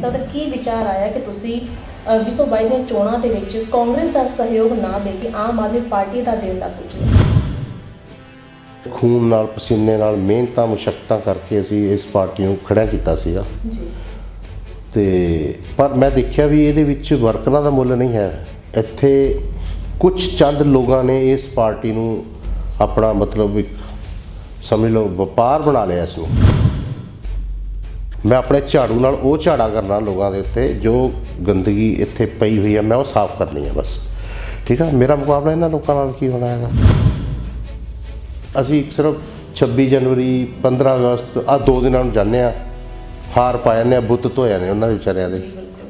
ਦਾ ਕੀ ਵਿਚਾਰ ਆਇਆ ਕਿ ਤੁਸੀਂ ਅ, 2022 ਦੀਆਂ ਚੋਣਾਂ ਦੇ ਵਿੱਚ ਕਾਂਗਰਸ ਦਾ ਸਹਿਯੋਗ ਨਾ ਦੇ ਕੇ ਆਮ ਆਦਮੀ ਪਾਰਟੀ ਦਾ ਦੇਣ ਦਾ ਸੋਚਿਆ ਖੂਨ ਨਾਲ ਪਸੀਨੇ ਨਾਲ ਮਿਹਨਤਾਂ ਮੁਸ਼ਕਤਾਂ ਕਰਕੇ ਅਸੀਂ ਇਸ ਪਾਰਟੀ ਨੂੰ ਖੜਾ ਕੀਤਾ ਸੀਗਾ। ਜੀ। ਤੇ ਪਰ ਮੈਂ ਦੇਖਿਆ ਵੀ ਇਹਦੇ ਵਿੱਚ ਵਰਕਰਾਂ ਦਾ ਮੁੱਲ ਨਹੀਂ ਹੈ। ਇੱਥੇ ਕੁਝ ਚੰਦ ਲੋਕਾਂ ਨੇ ਇਸ ਪਾਰਟੀ ਨੂੰ ਆਪਣਾ ਮਤਲਬ ਇੱਕ ਸਮਝ ਲਓ ਵਪਾਰ ਬਣਾ ਲਿਆ ਇਸ ਨੂੰ। ਮੈਂ ਆਪਣੇ ਝਾੜੂ ਨਾਲ ਉਹ ਝਾੜਾ ਕਰਨਾ ਲੋਕਾਂ ਦੇ ਉੱਤੇ, ਜੋ ਗੰਦਗੀ ਇੱਥੇ ਪਈ ਹੋਈ ਹੈ ਮੈਂ ਉਹ ਸਾਫ਼ ਕਰਨੀ ਹੈ ਬਸ। ਠੀਕ ਹੈ ਮੇਰਾ ਮੁਕਾਬਲਾ ਇਹਨਾਂ ਲੋਕਾਂ ਨਾਲ ਕੀ ਹੋਣਾ ਹੈਗਾ? ਅਸੀਂ ਸਿਰਫ 26 ਜਨਵਰੀ 15 ਅਗਸਤ, ਆ ਦੋ ਦਿਨਾਂ ਨੂੰ ਜਾਂਦੇ ਆ, ਹਾਰ ਪਾ ਜਾਂਦੇ ਆ, ਬੁੱਤ ਧੋਇਆ ਨੇ ਉਹਨਾਂ ਦੇ ਵਿਚਾਰਿਆਂ ਦੇ।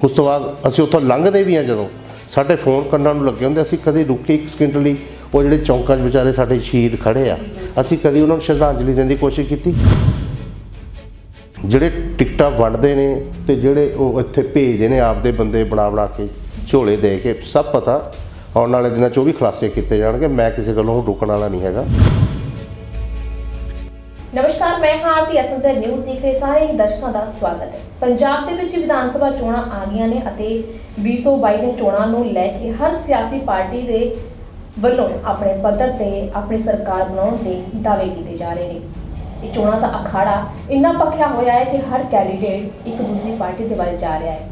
ਉਸ ਤੋਂ ਬਾਅਦ ਅਸੀਂ ਉੱਥੋਂ ਲੰਘਦੇ ਵੀ ਆ ਜਦੋਂ। ਸਾਡੇ ਫੋਨ ਕੰਨਾਂ ਨੂੰ ਲੱਗੇ ਹੁੰਦੇ ਅਸੀਂ ਕਦੇ ਰੁਕੇ ਇੱਕ ਸਕਿੰਟ ਲਈ, ਉਹ ਜਿਹੜੇ ਚੌਂਕਾਂ 'ਚ ਵਿਚਾਰੇ ਸਾਡੇ ਸ਼ਹੀਦ ਖੜੇ ਆ। ਅਸੀਂ ਕਦੀ ਉਹਨਾਂ ਨੂੰ ਸ਼ਰਧਾਂਜਲੀ ਦੇਣ ਦੀ ਕੋਸ਼ਿਸ਼ ਕੀਤੀ? ਜਿਹੜੇ ਟਿਕਟਾਂ ਵੰਡਦੇ ਨੇ ਤੇ ਜਿਹੜੇ ਉਹ ਇੱਥੇ ਭੇਜਦੇ ਨੇ ਆਪਦੇ ਬੰਦੇ ਬਣਾ ਬਣਾ ਕੇ ਝੋਲੇ ਦੇ ਕੇ, ਸਭ ਪਤਾ। ਆਉਣ ਵਾਲੇ ਦਿਨਾਂ 'ਚ ਉਹ ਵੀ ਖੁਲਾਸੇ ਕੀਤੇ ਜਾਣਗੇ। ਮੈਂ ਕਿਸੇ ਗੱਲੋਂ ਰੁਕਣ ਵਾਲਾ ਨਹੀਂ ਹੈਗਾ। ਨਮਸਕਾਰ, ਮੈਂ ਹਾਂ ਐਸਐਮਜੀ ਨਿਊਜ਼ ਦੇਖ ਰਹੇ ਸਾਰੇ ਹੀ ਦਰਸ਼ਕਾਂ ਦਾ ਸਵਾਗਤ ਹੈ। ਪੰਜਾਬ ਦੇ ਵਿੱਚ ਵਿਧਾਨ ਸਭਾ ਚੋਣਾਂ ਆ ਗਈਆਂ ਨੇ ਅਤੇ 2022 ਦੀਆਂ ਚੋਣਾਂ ਨੂੰ ਲੈ ਕੇ ਹਰ ਸਿਆਸੀ ਪਾਰਟੀ ਦੇ ਵੱਲੋਂ ਆਪਣੇ ਪੱਧਰ ਤੇ ਆਪਣੀ ਸਰਕਾਰ ਬਣਾਉਣ ਦੇ ਦਾਅਵੇ ਕੀਤੇ ਜਾ ਰਹੇ ਨੇ। ਇਹ ਚੋਣਾਂ ਦਾ ਅਖਾੜਾ ਇੰਨਾ ਪੱਖਿਆ ਹੋਇਆ ਹੈ ਕਿ ਹਰ ਕੈਂਡੀਡੇਟ ਇੱਕ ਦੂਸਰੀ ਪਾਰਟੀ ਦੇ ਵੱਲ ਜਾ ਰਿਹਾ ਹੈ।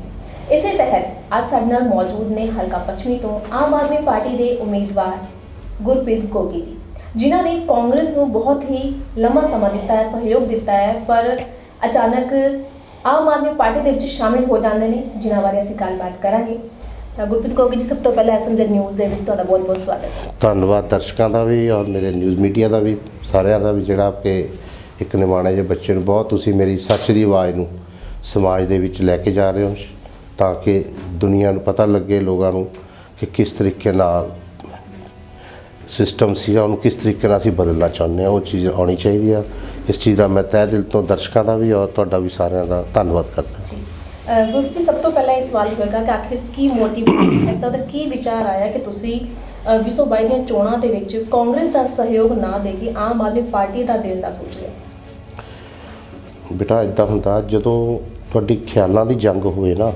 ਇਸੇ ਤਹਿਤ ਅੱਜ ਸਾਡੇ ਨਾਲ ਮੌਜੂਦ ਨੇ ਹਲਕਾ ਪੱਛਮੀ ਤੋਂ ਆਮ ਆਦਮੀ ਪਾਰਟੀ ਦੇ ਉਮੀਦਵਾਰ ਗੁਰਪ੍ਰੀਤ ਗੋਗੀ ਜੀ, ਜਿਨ੍ਹਾਂ ਨੇ ਕਾਂਗਰਸ ਨੂੰ ਬਹੁਤ ਹੀ ਲੰਮਾ ਸਮਾਂ ਦਿੱਤਾ ਹੈ, ਸਹਿਯੋਗ ਦਿੱਤਾ ਹੈ, ਪਰ ਅਚਾਨਕ ਆਮ ਆਦਮੀ ਪਾਰਟੀ ਦੇ ਵਿੱਚ ਸ਼ਾਮਿਲ ਹੋ ਜਾਂਦੇ ਨੇ, ਜਿਨ੍ਹਾਂ ਬਾਰੇ ਅਸੀਂ ਗੱਲਬਾਤ ਕਰਾਂਗੇ। ਤਾਂ ਗੁਰਪ੍ਰੀਤ ਗੋਗੀ ਜੀ, ਸਭ ਤੋਂ ਪਹਿਲਾਂ ਐਸਐਮਜੀ ਨਿਊਜ਼ ਦੇ ਵਿੱਚ ਤੁਹਾਡਾ ਬਹੁਤ ਬਹੁਤ ਸਵਾਗਤ ਹੈ। ਧੰਨਵਾਦ ਦਰਸ਼ਕਾਂ ਦਾ ਵੀ ਔਰ ਮੇਰੇ ਨਿਊਜ਼ ਮੀਡੀਆ ਦਾ ਵੀ, ਸਾਰਿਆਂ ਦਾ ਵੀ ਜਿਹੜਾ ਕਿ ਇੱਕ ਨਿਮਾਣੇ ਜਿਹੇ ਬੱਚੇ ਨੂੰ ਬਹੁਤ ਤੁਸੀਂ ਮੇਰੀ ਸੱਚ ਦੀ ਆਵਾਜ਼ ਨੂੰ ਸਮਾਜ ਦੇ ਵਿੱਚ ਲੈ ਕੇ ਜਾ ਰਹੇ ਹੋ, ਤਾਂ ਕਿ ਦੁਨੀਆ ਨੂੰ ਪਤਾ ਲੱਗੇ ਲੋਕਾਂ ਨੂੰ ਕਿ ਕਿਸ ਤਰੀਕੇ ਨਾਲ ਸਿਸਟਮ ਸੀਗਾ, ਉਹਨੂੰ ਕਿਸ ਤਰੀਕੇ ਨਾਲ ਅਸੀਂ ਬਦਲਣਾ ਚਾਹੁੰਦੇ ਹਾਂ। ਉਹ ਚੀਜ਼ ਆਉਣੀ ਚਾਹੀਦੀ ਆ। ਇਸ ਚੀਜ਼ ਦਾ ਮੈਂ ਤਹਿ ਦਿਲ ਤੋਂ ਦਰਸ਼ਕਾਂ ਦਾ ਵੀ ਔਰ ਤੁਹਾਡਾ ਵੀ ਸਾਰਿਆਂ ਦਾ ਧੰਨਵਾਦ ਕਰਦਾ। ਗੁਰੂ ਜੀ, ਸਭ ਤੋਂ ਪਹਿਲਾਂ ਇਹ ਸਵਾਲ ਹੋਏਗਾ ਕਿ ਆਖਿਰ ਕੀ ਮੋਟਿਵ ਇਸ ਦਾ ਕੀ ਵਿਚਾਰ ਆਇਆ ਕਿ ਤੁਸੀਂ ਅਹ 2022 ਦੀਆਂ ਚੋਣਾਂ ਦੇ ਵਿੱਚ ਕਾਂਗਰਸ ਦਾ ਸਹਿਯੋਗ ਨਾ ਦੇ ਕੇ ਆਮ ਆਦਮੀ ਪਾਰਟੀ ਦਾ ਦੇਣ ਦਾ ਸੋਚ ਬੇਟਾ ਇਦਾਂ ਹੁੰਦਾ ਜਦੋਂ ਤੁਹਾਡੀ ਖਿਆਲਾਂ ਦੀ ਜੰਗ ਹੋਵੇ ਨਾ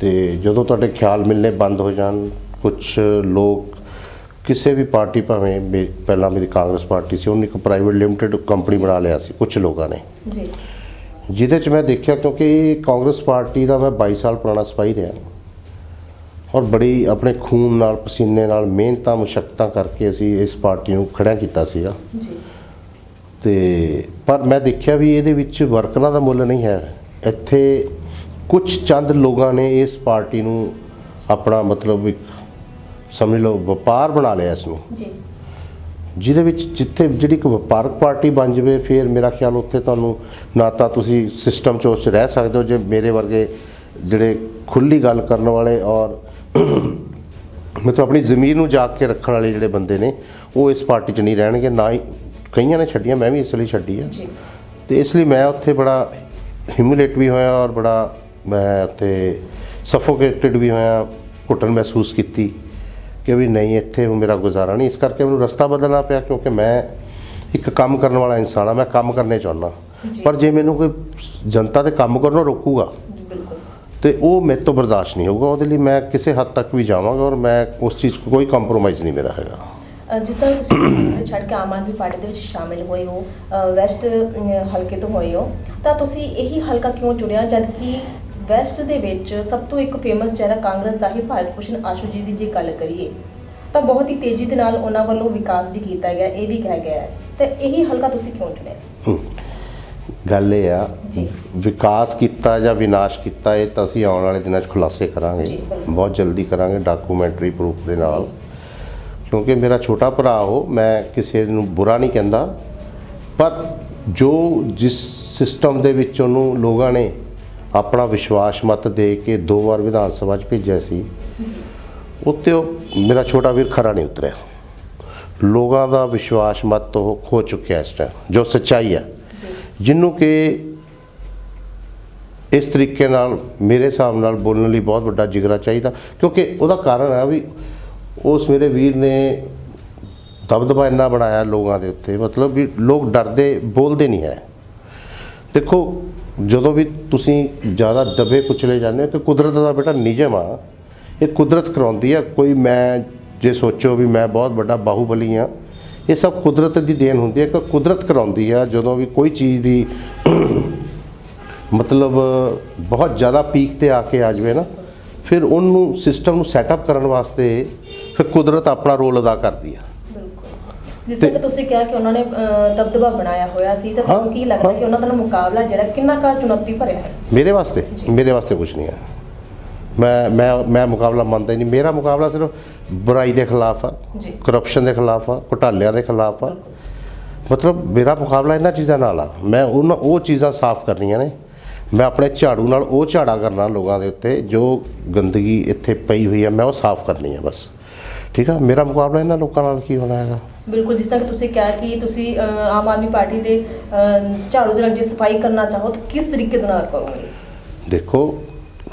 ਤੇ ਜਦੋਂ ਤੁਹਾਡੇ ਖਿਆਲ ਮਿਲਨੇ ਬੰਦ ਹੋ ਜਾਣ ਕੁਝ ਲੋਕ ਕਿਸੇ ਵੀ ਪਾਰਟੀ ਭਾਵੇਂ ਪਹਿਲਾਂ ਮੇਰੀ ਕਾਂਗਰਸ ਪਾਰਟੀ ਸੀ ਉਹਨੇ ਇੱਕ ਪ੍ਰਾਈਵੇਟ ਲਿਮਟਿਡ ਕੰਪਨੀ ਬਣਾ ਲਿਆ ਸੀ ਕੁਝ ਲੋਕਾਂ ਨੇ। ਜੀ। ਜਿਹਦੇ 'ਚ ਮੈਂ ਦੇਖਿਆ ਕਿਉਂਕਿ ਕਾਂਗਰਸ ਪਾਰਟੀ ਦਾ ਮੈਂ 22 ਸਾਲ ਪੁਰਾਣਾ ਸਿਪਾਹੀ ਰਿਹਾ। ਔਰ ਬੜੀ ਆਪਣੇ ਖੂਨ ਨਾਲ ਪਸੀਨੇ ਨਾਲ ਮਿਹਨਤਾਂ ਮੁਸ਼ਕਤਾਂ ਕਰਕੇ ਅਸੀਂ ਇਸ ਪਾਰਟੀ ਨੂੰ ਖੜਾ ਕੀਤਾ ਸੀਗਾ। ਜੀ। ਤੇ ਪਰ ਮੈਂ ਦੇਖਿਆ ਵੀ ਇਹਦੇ ਵਿੱਚ ਵਰਕਰਾਂ ਦਾ ਮੁੱਲ ਨਹੀਂ ਹੈ। ਇੱਥੇ ਕੁਝ ਚੰਦ ਲੋਕਾਂ ਨੇ ਇਸ ਪਾਰਟੀ ਨੂੰ ਆਪਣਾ ਮਤਲਬ ਇੱਕ ਸਮਝ ਲਓ ਵਪਾਰ ਬਣਾ ਲਿਆ ਇਸ ਨੂੰ। ਜੀ। ਜਿਹਦੇ ਵਿੱਚ ਜਿੱਥੇ ਜਿਹੜੀ ਇੱਕ ਵਪਾਰਕ ਪਾਰਟੀ ਬਣ ਜਾਵੇ ਫਿਰ ਮੇਰਾ ਖਿਆਲ ਉੱਥੇ ਤੁਹਾਨੂੰ ਨਾ ਤਾਂ ਤੁਸੀਂ ਸਿਸਟਮ 'ਚ ਉਸ 'ਚ ਰਹਿ ਸਕਦੇ ਹੋ ਜੇ ਮੇਰੇ ਵਰਗੇ ਜਿਹੜੇ ਖੁੱਲੀ ਗੱਲ ਕਰਨ ਵਾਲੇ ਔਰ ਮਤਲਬ ਆਪਣੀ ਜ਼ਮੀਰ ਨੂੰ ਜਾਗ ਕੇ ਰੱਖਣ ਵਾਲੇ ਜਿਹੜੇ ਬੰਦੇ ਨੇ ਉਹ ਇਸ ਪਾਰਟੀ 'ਚ ਨਹੀਂ ਰਹਿਣਗੇ ਨਾ ਹੀ ਕਈਆਂ ਨੇ ਛੱਡੀਆਂ ਮੈਂ ਵੀ ਇਸ ਲਈ ਛੱਡੀ ਆ। ਜੀ। ਤੇ ਇਸ ਲਈ ਮੈਂ ਉੱਥੇ ਬੜਾ ਹਿਊਮਿਲੇਟ ਵੀ ਹੋਇਆ ਔਰ ਬੜਾ ਮੈਂ ਉੱਥੇ ਸਫੋਕੇਟਡ ਵੀ ਹੋਇਆ ਘੁੱਟਣ ਮਹਿਸੂਸ ਕੀਤੀ ਕਿ ਵੀ ਨਹੀਂ ਇੱਥੇ ਮੇਰਾ ਗੁਜ਼ਾਰਾ ਨਹੀਂ। ਇਸ ਕਰਕੇ ਮੈਨੂੰ ਰਸਤਾ ਬਦਲਣਾ ਪਿਆ ਕਿਉਂਕਿ ਮੈਂ ਇੱਕ ਕੰਮ ਕਰਨ ਵਾਲਾ ਇਨਸਾਨ ਆ ਮੈਂ ਕੰਮ ਕਰਨੇ ਚਾਹੁੰਦਾ। ਪਰ ਜੇ ਮੈਨੂੰ ਕੋਈ ਜਨਤਾ ਦੇ ਕੰਮ ਕਰਨੋਂ ਰੋਕੂਗਾ ਤੇ ਉਹ ਮੇਰੇ ਤੋਂ ਬਰਦਾਸ਼ਤ ਨਹੀਂ ਹੋਊਗਾ। ਉਹਦੇ ਲਈ ਮੈਂ ਕਿਸੇ ਹੱਦ ਤੱਕ ਵੀ ਜਾਵਾਂਗਾ ਔਰ ਮੈਂ ਉਸ ਚੀਜ਼ ਕੋਈ ਕੰਪਰੋਮਾਈਜ਼ ਨਹੀਂ ਮੇਰਾ ਹੈਗਾ। ਜਿਸ ਤਰ੍ਹਾਂ ਤੁਸੀਂ ਛੱਡ ਕੇ ਆਮ ਆਦਮੀ ਪਾਰਟੀ ਦੇ ਵਿੱਚ ਸ਼ਾਮਿਲ ਹੋਏ ਹੋ ਵੈਸਟ ਹਲਕੇ ਤੋਂ ਹੋਏ ਹੋ ਤਾਂ ਤੁਸੀਂ ਇਹੀ ਹਲਕਾ ਕਿਉਂ ਚੁਣਿਆ? ਜਦ ਕਿ ਵੈਸਟ ਦੇ ਵਿੱਚ ਸਭ ਤੋਂ ਇੱਕ ਫੇਮਸ ਚਿਹਰਾ ਕਾਂਗਰਸ ਦਾ ਹੀ ਭਾਰਤ ਭੂਸ਼ਣ ਆਸ਼ੂ ਜੀ ਦੀ ਜੇ ਗੱਲ ਕਰੀਏ ਤਾਂ ਬਹੁਤ ਹੀ ਤੇਜ਼ੀ ਦੇ ਨਾਲ ਉਹਨਾਂ ਵੱਲੋਂ ਵਿਕਾਸ ਵੀ ਕੀਤਾ ਗਿਆ ਇਹ ਵੀ ਕਿਹਾ ਗਿਆ ਹੈ। ਤੇ ਇਹੀ ਹਲਕਾ ਤੁਸੀਂ ਕਿਉਂ ਚੁਣਿਆ? ਗੱਲ ਇਹ ਆ ਜੀ। ਵਿਕਾਸ ਕੀਤਾ ਜਾਂ ਵਿਨਾਸ਼ ਕੀਤਾ ਇਹ ਤਾਂ ਅਸੀਂ ਆਉਣ ਵਾਲੇ ਦਿਨਾਂ 'ਚ ਖੁਲਾਸੇ ਕਰਾਂਗੇ। ਬਹੁਤ ਜਲਦੀ ਕਰਾਂਗੇ ਡਾਕੂਮੈਂਟਰੀ ਪ੍ਰੂਫ ਦੇ ਨਾਲ। ਕਿਉਂਕਿ ਮੇਰਾ ਛੋਟਾ ਭਰਾ ਉਹ ਮੈਂ ਕਿਸੇ ਨੂੰ ਬੁਰਾ ਨਹੀਂ ਕਹਿੰਦਾ। ਪਰ ਜੋ ਜਿਸ ਸਿਸਟਮ ਦੇ ਵਿੱਚ ਉਹਨੂੰ ਲੋਕਾਂ ਨੇ ਆਪਣਾ ਵਿਸ਼ਵਾਸ ਮਤ ਦੇ ਕੇ ਦੋ ਵਾਰ ਵਿਧਾਨ ਸਭਾ 'ਚ ਭੇਜਿਆ ਸੀ ਉੱਤੇ ਉਹ ਮੇਰਾ ਛੋਟਾ ਵੀਰ ਖਰਾ ਨਹੀਂ ਉਤਰਿਆ। ਲੋਕਾਂ ਦਾ ਵਿਸ਼ਵਾਸ ਮਤ ਉਹ ਖੋ ਚੁੱਕਿਆ ਇਸ ਟਾਈਮ ਜੋ ਸੱਚਾਈ ਹੈ ਜੀ। ਜਿਹਨੂੰ ਕਿ ਇਸ ਤਰੀਕੇ ਨਾਲ ਮੇਰੇ ਹਿਸਾਬ ਨਾਲ ਬੋਲਣ ਲਈ ਬਹੁਤ ਵੱਡਾ ਜਿਗਰਾ ਚਾਹੀਦਾ ਕਿਉਂਕਿ ਉਹਦਾ ਕਾਰਨ ਹੈ ਵੀ ਉਸ ਮੇਰੇ ਵੀਰ ਨੇ ਦਬਦਬਾ ਇੰਨਾ ਬਣਾਇਆ ਲੋਕਾਂ ਦੇ ਉੱਤੇ, ਮਤਲਬ ਵੀ ਲੋਕ ਡਰਦੇ, ਬੋਲਦੇ ਨਹੀਂ ਹੈ। ਦੇਖੋ, ਜਦੋਂ ਵੀ ਤੁਸੀਂ ਜ਼ਿਆਦਾ ਦਬੇ ਕੁਚਲੇ ਜਾਂਦੇ ਹੋ ਕਿ ਕੁਦਰਤ ਦਾ ਬੇਟਾ ਨਿਯਮ ਆ, ਇਹ ਕੁਦਰਤ ਕਰਾਉਂਦੀ ਆ। ਕੋਈ ਮੈਂ ਜੇ ਸੋਚੋ ਵੀ ਮੈਂ ਬਹੁਤ ਵੱਡਾ ਬਾਹੂਬਲੀ ਆ, ਇਹ ਸਭ ਕੁਦਰਤ ਦੀ ਦੇਣ ਹੁੰਦੀ ਹੈ ਕਿ ਕੁਦਰਤ ਕਰਾਉਂਦੀ ਆ। ਜਦੋਂ ਵੀ ਕੋਈ ਚੀਜ਼ ਦੀ ਮਤਲਬ ਬਹੁਤ ਜ਼ਿਆਦਾ ਪੀਕ ਤੇ ਆ ਕੇ ਆ ਜਾਵੇ ਨਾ, ਫਿਰ ਉਹਨੂੰ ਸਿਸਟਮ ਨੂੰ ਸੈਟਅਪ ਕਰਨ ਵਾਸਤੇ ਫਿਰ ਕੁਦਰਤ ਆਪਣਾ ਰੋਲ ਅਦਾ ਕਰਦੀ ਆ। ਜਿਸ ਤਰ੍ਹਾਂ ਤੁਸੀਂ ਕਿਹਾ ਕਿ ਉਹਨਾਂ ਨੇ ਦਬਦਬਾ ਬਣਾਇਆ ਹੋਇਆ ਸੀ ਤਾਂ ਤੁਹਾਨੂੰ ਕੀ ਲੱਗਦਾ। ਕਿ ਉਹਨਾਂ ਦਾ ਮੁਕਾਬਲਾ ਜਿਹੜਾ ਕਿੰਨਾ ਕਾ ਚੁਣੌਤੀ ਭਰਿਆ ਹੈ? ਮੇਰੇ ਵਾਸਤੇ। ਮੇਰੇ ਵਾਸਤੇ ਕੁਝ ਨਹੀਂ ਹੈ। ਮੈਂ ਮੈਂ ਮੈਂ ਮੁਕਾਬਲਾ ਮੰਨਦਾ ਹੀ ਨਹੀਂ। ਮੇਰਾ ਮੁਕਾਬਲਾ ਸਿਰਫ ਬੁਰਾਈ ਦੇ ਖਿਲਾਫ ਆ ਕਰਪਸ਼ਨ ਦੇ ਖਿਲਾਫ ਆ ਘੁਟਾਲਿਆਂ ਦੇ ਖਿਲਾਫ ਆ। ਮਤਲਬ ਮੇਰਾ ਮੁਕਾਬਲਾ ਇਹਨਾਂ ਚੀਜ਼ਾਂ ਨਾਲ ਆ। ਮੈਂ ਉਹਨਾਂ ਉਹ ਚੀਜ਼ਾਂ ਸਾਫ਼ ਕਰਨੀਆਂ ਨੇ। ਮੈਂ ਆਪਣੇ ਝਾੜੂ ਨਾਲ ਉਹ ਝਾੜਾ ਕਰਨਾ ਲੋਕਾਂ ਦੇ ਉੱਤੇ ਜੋ ਗੰਦਗੀ ਇੱਥੇ ਪਈ ਹੋਈ ਹੈ ਮੈਂ ਉਹ ਸਾਫ਼ ਕਰਨੀ ਹੈ ਬਸ। ਠੀਕ ਆ? ਮੇਰਾ ਮੁਕਾਬਲਾ ਇਹਨਾਂ ਲੋਕਾਂ ਨਾਲ ਕੀ ਹੋਣਾ ਹੈਗਾ? ਬਿਲਕੁਲ ਜਿਸ ਤਰ੍ਹਾਂ ਤੁਸੀਂ ਕਿਹਾ ਕਿ ਤੁਸੀਂ ਅਹ, ਆਮ ਆਦਮੀ ਪਾਰਟੀ ਦੇ ਅਹ, ਝਾੜੂ ਦੇ ਨਾਲ ਜੇ ਸਫ਼ਾਈ ਕਰਨਾ ਚਾਹੋ ਤਾਂ ਕਿਸ ਤਰੀਕੇ ਦੇ ਨਾਲ ਕਰੋਗੇ? ਦੇਖੋ